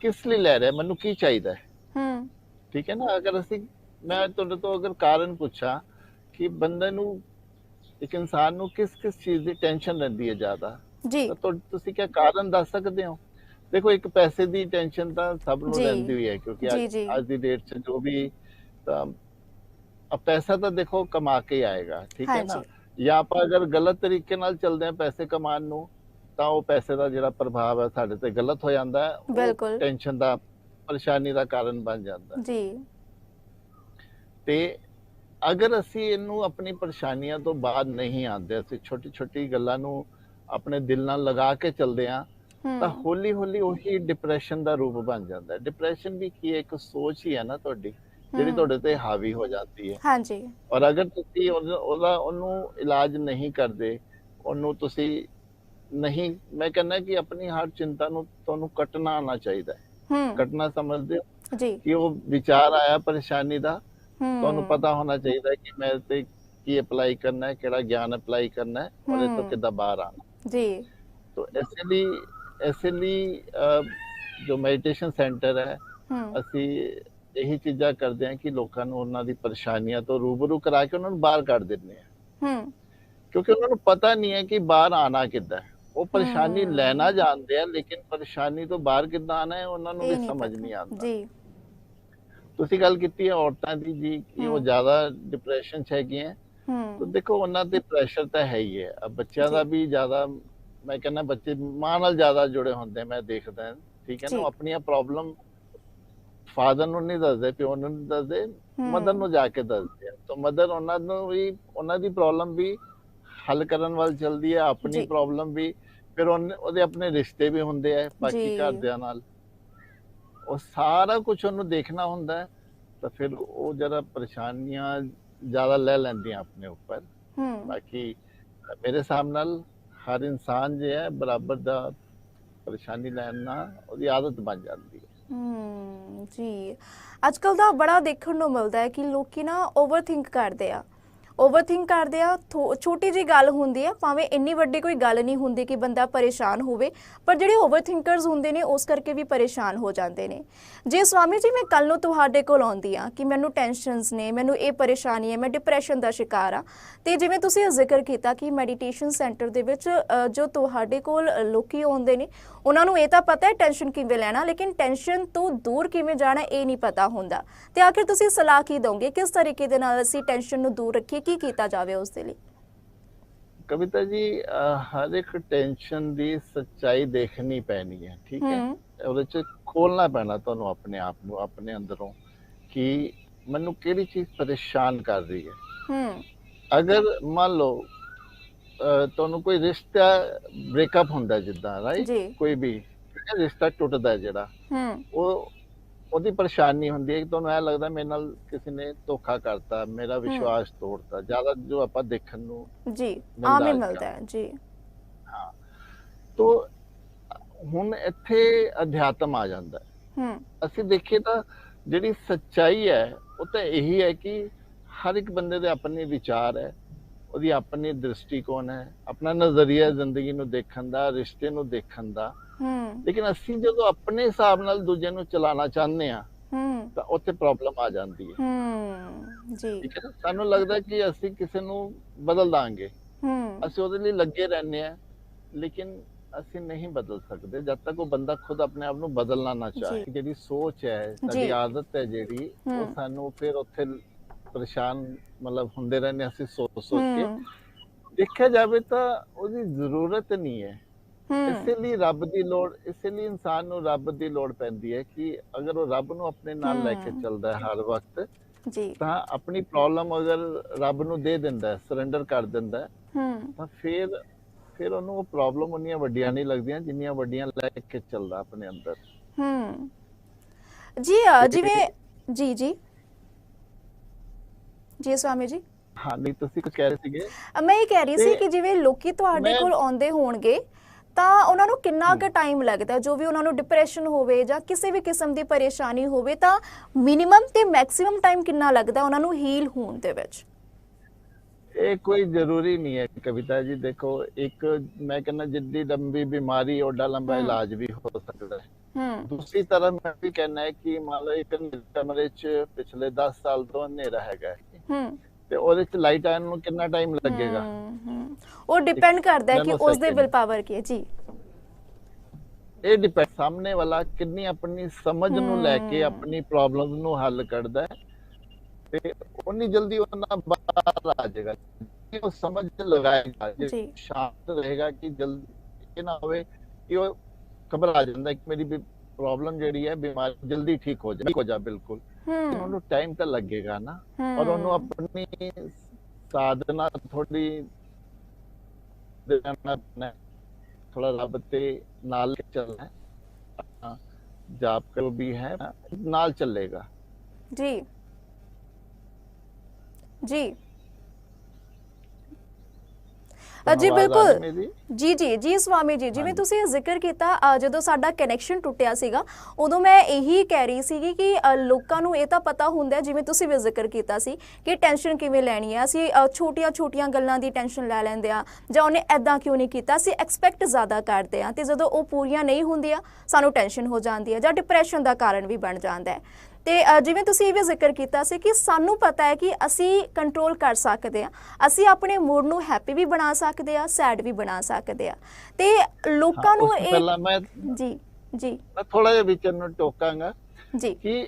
ਕਿਸ ਲਈ ਲੈ ਰਿਹਾ ਮੈਨੂੰ ਕੀ ਚਾਹੀਦਾ ਹੈ? ਹੂੰ। ਠੀਕ ਹੈ ਨਾ ਅਗਰ ਅਸੀਂ ਮੈਂ ਤੁਹਾਡੇ ਤੋਂ ਅਗਰ ਕਾਰਨ ਪੁੱਛਾਂ ਕਿ ਬੰਦੇ ਨੂੰ ਇੱਕ ਇਨਸਾਨ ਨੂੰ ਕਿਸ ਕਿਸ ਚੀਜ਼ ਦੀ ਟੈਨਸ਼ਨ ਰਹਿੰਦੀ ਹੈ ਜ਼ਿਆਦਾ? ਜੀ। ਤਾਂ ਤੁਸੀਂ ਕੀ ਕਾਰਨ ਦੱਸ ਸਕਦੇ ਹੋ? ਦੇਖੋ ਇੱਕ ਪੈਸੇ ਦੀ ਟੈਨਸ਼ਨ ਤਾਂ ਸਭ ਨੂੰ। ਰਹਿੰਦੀ ਹੋਈ ਹੈ ਕਿਉਂਕਿ ਅੱਜ ਦੀ ਡੇਟ 'ਚ ਜੋ ਵੀ ਤਾਂ ਅਬ ਪੈਸਾ ਤਾਂ ਦੇਖੋ ਕਮਾ ਕੇ ਆਏਗਾ ਠੀਕ ਹੈ ਨਾ? ਜਾਂ ਆਪਾਂ ਅਗਰ ਗਲਤ ਤਰੀਕੇ ਨਾਲ ਚੱਲਦੇ ਹਾਂ ਪੈਸੇ ਕਮਾਉਣ ਨੂੰ ਤਾਂ ਉਹ ਪੈਸੇ ਦਾ ਜਿਹੜਾ ਪ੍ਰਭਾਵ ਹੈ ਸਾਡੇ ਤੇ ਗਲਤ ਹੋ ਜਾਂਦਾ ਹੈ ਬਿਲਕੁਲ। ਟੈਨਸ਼ਨ ਦਾ ਪਰੇਸ਼ਾਨੀ ਦਾ ਕਾਰਨ ਬਣ ਜਾਂਦਾ ਹੈ। ਜੀ। ਤੇ ਅਗਰ ਅਸੀਂ ਇਹਨੂੰ ਆਪਣੀ ਪਰੇਸ਼ਾਨੀਆਂ ਤੋਂ ਬਾਹਰ ਨਹੀਂ ਆਉਂਦੇ ਅਸੀਂ ਛੋਟੀ ਛੋਟੀ ਗੱਲਾਂ ਨੂੰ ਆਪਣੇ ਦਿਲ ਨਾਲ ਲਗਾ ਕੇ ਚੱਲਦੇ ਹਾਂ ਤਾਂ ਹੌਲੀ ਹੌਲੀ ਉਹੀ ਡਿਪਰੈਸ਼ਨ ਦਾ ਰੂਪ ਬਣ ਜਾਂਦਾ ਹੈ। ਡਿਪਰੈਸ਼ਨ ਵੀ ਕੀ ਹੈ? ਇੱਕ ਸੋਚ ਹੀ ਹੈ ਨਾ ਤੁਹਾਡੀ ਜਿਹੜੀ। ਤੁਹਾਡੇ ਤੇ ਹਾਵੀ ਹੋ ਜਾਂਦੀ ਹੈ। ਹਾਂਜੀ। ਔਰ ਅਗਰ ਤੁਸੀਂ ਉਹਦਾ ਉਹਨੂੰ ਇਲਾਜ ਨਹੀਂ ਕਰਦੇ ਉਹਨੂੰ ਤੁਸੀਂ ਨਹੀਂ ਮੈਂ ਕਹਿੰਦਾ ਕਿ ਆਪਣੀ ਹਰ ਚਿੰਤਾ ਨੂੰ ਤੁਹਾਨੂੰ ਕੱਟਣਾ ਆਉਣਾ ਚਾਹੀਦਾ ਹੈ। ਕੱਟਣਾ ਸਮਝਦੇ ਹੋ ਜੀ। ਕਿ ਉਹ ਵਿਚਾਰ ਆਇਆ ਪਰੇਸ਼ਾਨੀ ਦਾ ਤੁਹਾਨੂੰ ਪਤਾ ਹੋਣਾ ਚਾਹੀਦਾ ਹੈ ਕਿ ਮੈਂ ਤੇ ਕੀ ਅਪਲਾਈ ਕਰਨਾ ਹੈ ਕਿਹੜਾ ਗਿਆਨ ਅਪਲਾਈ ਕਰਨਾ ਹੈ ਉਹਦੇ ਤੋਂ ਹਮ। ਕਿੱਦਾਂ ਬਾਹਰ ਆਣਾ ਜੀ तो ऐसे ਲਈ ऐसे ਲਈ ਅਹ, ਜੋ ਮੈਡੀਟੇਸ਼ਨ ਸੈਂਟਰ ਹੈ ਹੂੰ ਅਸੀਂ ਇਹੀ ਚੀਜ਼ਾਂ ਕਰਦੇ ਹਾਂ ਕਿ ਲੋਕਾਂ ਨੂੰ ਉਹਨਾਂ ਦੀ ਪਰੇਸ਼ਾਨੀਆਂ ਤੋਂ ਰੂਬਰੂ ਕਰਾ ਕੇ ਉਹਨਾਂ ਨੂੰ ਬਾਹਰ ਕੱਢ ਦਿੰਦੇ ਹਾਂ ਹੂੰ ਕਿਉਂਕਿ ਉਹਨਾਂ ਨੂੰ ਪਤਾ ਨਹੀਂ ਹੈ ਕਿ ਬਾਹਰ ਆਣਾ ਕਿੱਦਾਂ ਹੈ ਉਹ ਪਰੇਸ਼ਾਨੀ ਹਮ। ਲੈਣਾ ਜਾਣਦੇ ਆ ਲੇਕਿਨ ਪਰੇਸ਼ਾਨੀ ਤੋਂ ਬਾਹਰ ਕਿੱਦਾਂ ਆਣਾ ਹੈ ਉਹਨਾਂ ਨੂੰ ਇਹ ਵੀ ਨਹੀਂ ਸਮਝ ਪਤਾ। ਨਹੀਂ ਆਉਂਦਾ ਜੀ ਤੁਸੀਂ ਗੱਲ ਕੀਤੀ ਹੈ ਔਰਤਾਂ ਦੀ ਜੀ ਕਿ ਉਹ। ਜ਼ਿਆਦਾ ਡਿਪਰੈਸ਼ਨ 'ਚ ਹੈਗੀਆਂ ਤਾਂ ਦੇਖੋ ਉਹਨਾਂ ਤੇ ਪ੍ਰੈਸ਼ਰ ਤਾਂ ਹੈ ਹੀ ਹੈ ਬੱਚਿਆਂ ਦਾ। ਵੀ ਜ਼ਿਆਦਾ ਮੈਂ ਕਹਿੰਦਾ ਬੱਚੇ ਮਾਂ ਨਾਲ ਜ਼ਿਆਦਾ ਜੁੜੇ ਹੁੰਦੇ ਮੈਂ ਦੇਖਦਾ ਠੀਕ ਹੈ ਨਾ ਆਪਣੀਆਂ ਪ੍ਰੋਬਲਮ ਫਾਦਰ ਨੂੰ ਨਹੀਂ ਦੱਸਦੇ ਪਿਓ ਨੂੰ ਨਹੀਂ ਦੱਸਦੇ। ਮਦਰ ਨੂੰ ਜਾ ਕੇ ਦੱਸਦੇ ਆ ਤਾਂ ਮਦਰ ਉਹਨਾਂ ਨੂੰ ਵੀ ਉਹਨਾਂ ਦੀ ਪ੍ਰੋਬਲਮ ਵੀ ਹੱਲ ਕਰਨ ਵੱਲ ਚਲਦੀ ਹੈ ਆਪਣੀ। ਪ੍ਰੋਬਲਮ ਵੀ ਫਿਰ ਉਹਦੇ ਆਪਣੇ ਰਿਸ਼ਤੇ ਵੀ ਹੁੰਦੇ ਆ ਬਾਕੀ। ਘਰਦਿਆਂ ਨਾਲ ਉਹ ਸਾਰਾ ਕੁਝ ਉਹਨੂੰ ਦੇਖਣਾ ਹੁੰਦਾ ਹੈ ਤਾਂ ਫਿਰ ਉਹ ਜਰਾ ਪਰੇਸ਼ਾਨੀਆਂ ਜ਼ਿਆਦਾ ਲੈ ਲੈਂਦੀਆਂ ਆਪਣੇ ਉੱਪਰ। ਹੂੰ। ਬਾਕੀ ਮੇਰੇ ਹਿਸਾਬ ਨਾਲ ਹਰ ਇਨਸਾਨ ਜੇ ਹੈ ਬਰਾਬਰ ਦਾ ਪਰੇਸ਼ਾਨੀ ਲੈਣਾ ਉਹਦੀ ਆਦਤ ਬਣ ਜਾਂਦੀ ਹੈ। ਹੂੰ ਜੀ। ਅੱਜ ਕੱਲ ਦਾ ਬੜਾ ਦੇਖਣ ਨੂੰ ਮਿਲਦਾ ਹੈ ਕਿ ਲੋਕੀ ਨਾ ਓਵਰਥਿੰਕ ਕਰਦੇ ਆ। ਓਵਰਥਿੰਕ ਕਰਦੇ ਆ, ਥੋ- ਛੋਟੀ ਜੀ ਗੱਲ ਹੁੰਦੀ ਆ, ਭਾਵੇਂ ਇੰਨੀ ਵੱਡੀ ਕੋਈ ਗੱਲ ਨਹੀਂ ਹੁੰਦੀ ਕਿ ਬੰਦਾ ਪਰੇਸ਼ਾਨ ਹੋਵੇ, ਪਰ ਜਿਹੜੇ ਓਵਰਥਿੰਕਰਸ ਹੁੰਦੇ ਨੇ, ਉਸ ਕਰਕੇ ਵੀ ਪਰੇਸ਼ਾਨ ਹੋ ਜਾਂਦੇ ਨੇ। ਜੇ ਸਵਾਮੀ ਜੀ, ਮੈਂ ਕੱਲ ਨੂੰ ਤੁਹਾਡੇ ਕੋਲ ਆਉਂਦੀ ਆ ਕਿ ਮੈਨੂੰ ਟੈਨਸ਼ਨਸ ਨੇ, ਮੈਨੂੰ ਇਹ ਪਰੇਸ਼ਾਨੀ ਹੈ, ਮੈਂ ਡਿਪਰੈਸ਼ਨ ਦਾ ਸ਼ਿਕਾਰ ਆ, ਤੇ ਜਿਵੇਂ ਤੁਸੀਂ ਜ਼ਿਕਰ ਕੀਤਾ ਕਿ ਮੈਡੀਟੇਸ਼ਨ ਸੈਂਟਰ ਦੇ ਵਿੱਚ ਜੋ ਤੁਹਾਡੇ ਕੋਲ ਲੋਕੀ ਆਉਂਦੇ ਨੇ, ਉਹਨਾਂ ਨੂੰ ਇਹ ਤਾਂ ਪਤਾ ਹੈ ਟੈਨਸ਼ਨ ਕਿਵੇਂ ਲੈਣਾ, ਲੇਕਿਨ ਟੈਨਸ਼ਨ ਤੋਂ ਦੂਰ ਕਿਵੇਂ ਜਾਣਾ, ਇਹ ਨਹੀਂ ਪਤਾ ਹੁੰਦਾ। ਤੇ ਆਖਿਰ ਤੁਸੀਂ ਸਲਾਹ ਕੀ ਦੋਗੇ? ਕਿਸ ਤਰੀਕੇ ਦੇ ਨਾਲ ਅਸੀਂ ਟੈਨਸ਼ਨ ਨੂੰ ਦੂਰ ਰੱਖੀਏ? ਕੀ ਕੀਤਾ ਜਾਵੇ ਉਸ ਦੇ ਲਈ? ਕਵਿਤਾ ਜੀ ਹਰ ਇੱਕ ਟੈਨਸ਼ਨ ਦੀ ਸੱਚਾਈ ਦੇਖਣੀ ਪੈਣੀ ਹੈ ਠੀਕ ਹੈ? ਉਹਦੇ ਚ ਖੋਲਣਾ ਪੈਣਾ ਤੁਹਾਨੂੰ ਆਪਣੇ ਆਪ ਨੂੰ ਆਪਣੇ ਅੰਦਰੋਂ ਕਿ ਮੈਨੂੰ ਕਿਹੜੀ ਚੀਜ਼ ਪਰੇਸ਼ਾਨ ਕਰ ਰਹੀ ਹੈ। ਹੂੰ। ਅਗਰ ਮੰਨ ਲਓ ਤੁਹਾਨੂੰ ਕੋਈ ਰਿਸ਼ਤਾ ਬ੍ਰੇਕਅਪ ਹੁੰਦਾ ਜਿੱਦਾਂ ਰਾਈਟ ਕੋਈ ਵੀ ਰਿਸ਼ਤਾ ਟੁੱਟਦਾ ਜਿਹੜਾ। ਹੂੰ। ਉਹ ਉਹਦੀ ਪਰੇਸ਼ਾਨੀ ਹੁੰਦੀ ਹੈ ਕਿ ਤੁਹਾਨੂੰ ਇਹ ਲੱਗਦਾ ਮੇਰੇ ਨਾਲ ਕਿਸੇ ਨੇ ਧੋਖਾ ਕਰਤਾ ਮੇਰਾ ਵਿਸ਼ਵਾਸ ਤੋੜਤਾ। ਜ਼ਿਆਦਾ ਜੋ ਆਪਾਂ ਦੇਖਣ ਨੂੰ ਜੀ ਆਮ ਹੀ ਮਿਲਦਾ ਹੈ ਜੀ। ਤੋ ਹੁਣ ਇੱਥੇ ਅਧਿਆਤਮ ਆ ਜਾਂਦਾ ਹੈ। ਹੂੰ। ਅਸੀਂ ਦੇਖੀਏ ਤਾਂ ਜਿਹੜੀ ਸੱਚਾਈ ਹੈ ਉਹ ਤਾਂ ਇਹੀ ਹੈ ਕਿ ਹਰ ਇੱਕ ਬੰਦੇ ਦੇ ਆਪਣੇ ਵਿਚਾਰ ਹੈ ਉਹਦੀ ਆਪਣੀ ਦ੍ਰਿਸ਼ਟੀਕੋਣ ਹੈ ਆਪਣਾ ਨਜ਼ਰੀਆ ਜ਼ਿੰਦਗੀ ਨੂੰ ਦੇਖਣ ਦਾ ਰਿਸ਼ਤੇ ਨੂੰ ਦੇਖਣ ਦਾ। ਹੂੰ। ਲੇਕਿਨ ਅਸੀਂ ਜਦੋਂ ਆਪਣੇ ਹਿਸਾਬ ਨਾਲ ਦੂਜੇ ਨੂੰ ਚਲਾਉਣਾ ਚਾਹੁੰਦੇ ਆ ਹੂੰ। ਤਾਂ ਉੱਥੇ ਪ੍ਰੋਬਲਮ ਆ ਜਾਂਦੀ ਹੈ। ਹੂੰ ਜੀ। ਠੀਕ ਹੈ ਨਾ? ਸਾਨੂੰ ਲੱਗਦਾ ਕਿ ਅਸੀਂ ਕਿਸੇ ਨੂੰ ਬਦਲ ਦਾਂਗੇ। ਹੂੰ। ਅਸੀਂ ਉਹਦੇ ਲਈ ਲੱਗੇ ਰਹਿੰਦੇ ਆ ਲੇਕਿਨ ਅਸੀਂ ਨਹੀਂ ਬਦਲ ਸਕਦੇ। ਜਦ ਤੱਕ ਉਹ ਬੰਦਾ ਖੁਦ ਆਪਣੇ ਆਪ ਨੂੰ ਬਦਲਣਾ ਨਾ ਚਾਹੇ। ਜਿਹੜੀ ਸੋਚ ਹੈ ਸਾਡੀ। ਆਦਤ ਹੈ ਜਿਹੜੀ ਉਹ। ਸਾਨੂੰ ਫਿਰ ਉੱਥੇ ਪਰੇਸ਼ਾਨ ਮਤਲਬ ਹੁੰਦੇ ਰਹਿੰਦੇ ਅਸੀਂ ਸੋਚ ਸੋਚ ਕੇ ਦੇਖਿਆ ਜਾਵੇ ਤਾਂ ਉਹਦੀ ਜ਼ਰੂਰਤ ਨਹੀਂ ਹੂੰ। ਇਸੇ ਲਈ ਰੱਬ ਦੀ ਲੋੜ ਇਸੇ ਲਈ ਇਨਸਾਨ ਨੂੰ ਰੱਬ ਦੀ ਲੋੜ ਪੈਂਦੀ ਹੈ ਕਿ ਅਗਰ ਉਹ ਰੱਬ ਨੂੰ ਆਪਣੇ ਨਾਲ ਲੈ ਕੇ। ਚੱਲਦਾ ਹੈ ਹਰ ਵਕਤ ਜੀ। ਤਾਂ ਆਪਣੀ ਪ੍ਰੋਬਲਮ ਅਗਰ ਰੱਬ ਨੂੰ ਦੇ ਦਿੰਦਾ ਹੈ ਸਰੈਂਡਰ ਕਰ ਦਿੰਦਾ ਹੈ ਹੂੰ। ਤਾਂ ਫਿਰ ਫਿਰ ਉਹਨੂੰ ਉਹ ਪ੍ਰੋਬਲਮ ਉਨੀਆਂ ਵੱਡੀਆਂ ਨਹੀਂ ਲੱਗਦੀਆਂ ਜਿੰਨੀਆਂ ਵੱਡੀਆਂ ਲੈ ਕੇ ਚੱਲਦਾ ਆਪਣੇ ਅੰਦਰ। ਹੂੰ। ਜੀ ਜਿਵੇਂ ਜੀ ਜੀ। ਜੀ ਸਵਾਮੀ ਜੀ। ਹਾਂ ਨਹੀਂ ਤੁਸੀਂ ਕੁਝ ਕਹਿ ਰਹੇ ਸੀਗੇ। ਮੈਂ ਇਹ ਕਹਿ ਰਹੀ ਸੀ ਕਿ ਜਿਵੇਂ ਲੋਕੀ ਤੁਹਾਡੇ ਕੋਲ ਆਉਂਦੇ ਹੋਣਗੇ ਤਾਂ ਉਹਨਾਂ ਨੂੰ ਕਿੰਨਾ ਕੁ ਟਾਈਮ ਲੱਗਦਾ? ਜੋ ਵੀ ਉਹਨਾਂ ਨੂੰ ਡਿਪਰੈਸ਼ਨ ਹੋਵੇ ਜਾਂ ਕਿਸੇ ਵੀ ਕਿਸਮ ਦੀ ਪਰੇਸ਼ਾਨੀ ਹੋਵੇ ਤਾਂ ਮਿਨੀਮਮ ਤੇ ਮੈਕਸਿਮਮ ਟਾਈਮ ਕਿੰਨਾ ਲੱਗਦਾ ਉਹਨਾਂ ਨੂੰ ਹੀਲ ਹੋਣ ਦੇ ਵਿੱਚ? ਇਹ ਕੋਈ ਜ਼ਰੂਰੀ ਨਹੀਂ ਹੈ ਕਵਿਤਾ ਜੀ। ਦੇਖੋ ਇੱਕ ਮੈਂ ਕਹਿੰਦਾ ਜਿੱਦੀ ਲੰਬੀ ਬਿਮਾਰੀ ਓਡਾ ਲੰਬਾ। ਇਲਾਜ ਵੀ ਹੋ ਸਕਦਾ ਹੈ। ਹੂੰ। ਦੂਸਰੀ ਤਰ੍ਹਾਂ ਮੈਂ ਵੀ ਕਹਿਣਾ ਹੈ ਕਿ ਮੰਨ ਲਓ ਇੱਕ ਕਮਰੇ 'ਚ ਪਿਛਲੇ 10 ਸਾਲ ਤੋਂ ਹਨੇਰਾ ਹੈਗਾ ਹੂੰ। ਤੇ ਉਹਦੇ 'ਚ ਲਾਈਟ ਆਉਣ ਨੂੰ ਕਿੰਨਾ ਟਾਈਮ ਲੱਗੇਗਾ। ਉਹ ਡਿਪੈਂਡ ਕਰਦਾ ਹੈ ਕਿ ਉਸ ਦੇ। ਵਿਲ ਪਾਵਰ ਕੀ ਹੈ ਜੀ ਇਹ ਡਿਪੈਂਡ ਸਾਹਮਣੇ ਵਾਲਾ ਕਿੰਨੀ ਆਪਣੀ ਸਮਝ ਨੂੰ ਲੈ ਕੇ। ਆਪਣੀ ਪ੍ਰੋਬਲਮ ਨੂੰ ਹੱਲ ਕਰਦਾ ਹੈ ਤੇ ਉਨੀ ਜਲਦੀ ਉਹਨਾਂ ਬਾਹਰ ਆ ਜਾਏਗਾ ਜੇ ਉਹ ਸਮਝ ਲਗਾਏਗਾ ਜੇ। ਸ਼ਾਂਤ ਰਹੇਗਾ ਕਿ ਜਲਦੀ ਇਹ ਨਾ ਹੋਵੇ ਕਿ ਉਹ ਘਬਰਾ ਜਾਂਦਾ ਕਿ ਮੇਰੀ ਪ੍ਰੋਬਲਮ ਜਿਹੜੀ ਹੈ ਬਿਮਾਰੀ ਜਲਦੀ ਠੀਕ ਹੋ ਜਾਏ ਹੋ ਜਾ ਬਿਲਕੁਲ ਉਹਨੂੰ ਟਾਈਮ ਤਾਂ ਲੱਗੇਗਾ ਨਾ। ਔਰ ਉਹਨੂੰ ਆਪਣੀ ਸਾਧਨਾ ਥੋੜੀ ਦੇਣਾ ਪੈਣਾ। ਥੋੜਾ ਰੱਬ ਤੇ ਨਾਲ ਚੱਲਣਾ ਜਾਪ ਕਰੋ ਵੀ ਹੈ ਨਾਲ ਚੱਲੇਗਾ। ਜੀ। ਜੀ। ਜੀ ਆ ਬਿਲਕੁਲ? ਜੀ ਜੀ ਜੀ ਸਵਾਮੀ ਜੀ ਜਿਵੇਂ। ਤੁਸੀਂ ਇਹ ਜ਼ਿਕਰ ਕੀਤਾ ਜਦੋਂ ਸਾਡਾ ਕਨੈਕਸ਼ਨ ਟੁੱਟਿਆ ਸੀਗਾ ਉਦੋਂ ਮੈਂ ਇਹੀ ਕਹਿ ਰਹੀ ਸੀਗੀ ਕਿ ਲੋਕਾਂ ਨੂੰ ਇਹ ਤਾਂ ਪਤਾ ਹੁੰਦਾ ਜਿਵੇਂ ਤੁਸੀਂ ਵੀ ਜ਼ਿਕਰ ਕੀਤਾ ਸੀ ਕਿ ਟੈਨਸ਼ਨ ਕਿਵੇਂ ਲੈਣੀ ਹੈ ਅਸੀਂ ਛੋਟੀਆਂ-ਛੋਟੀਆਂ ਗੱਲਾਂ ਦੀ ਟੈਨਸ਼ਨ ਲੈ ਲੈਂਦੇ ਆ ਜਾਂ ਉਹਨੇ ਐਦਾਂ ਕਿਉਂ ਨਹੀਂ ਕੀਤਾ ਅਸੀਂ ਐਕਸਪੈਕਟ ਜ਼ਿਆਦਾ ਕਰਦੇ ਆ ਤੇ ਜਦੋਂ ਉਹ ਪੂਰੀਆਂ ਨਹੀਂ ਹੁੰਦੀਆਂ ਸਾਨੂੰ ਟੈਨਸ਼ਨ ਹੋ ਜਾਂਦੀ ਹੈ ਜਾਂ ਡਿਪਰੈਸ਼ਨ ਦਾ ਕਾਰਨ ਵੀ ਬਣ ਜਾਂਦਾ ਹੈ ਤੇ ਜਿਵੇਂ ਤੁਸੀਂ ਇਹ ਵੀ ਜ਼ਿਕਰ ਕੀਤਾ ਸੀ ਕਿ ਸਾਨੂੰ ਪਤਾ ਹੈ ਕਿ ਅਸੀਂ ਕੰਟਰੋਲ ਕਰ ਸਕਦੇ ਆ ਅਸੀਂ ਆਪਣੇ ਮੂਡ ਨੂੰ ਹੈਪੀ ਵੀ ਬਣਾ ਸਕਦੇ ਆ ਸੈਡ ਵੀ ਬਣਾ ਸਕਦੇ ਆ ਤੇ ਲੋਕਾਂ ਨੂੰ ਇਹ ਜੀ ਜੀ। ਮੈਂ ਥੋੜਾ ਜਿਹਾ ਵਿੱਚ ਨੂੰ ਟੋਕਾਂਗਾ ਜੀ। ਕਿ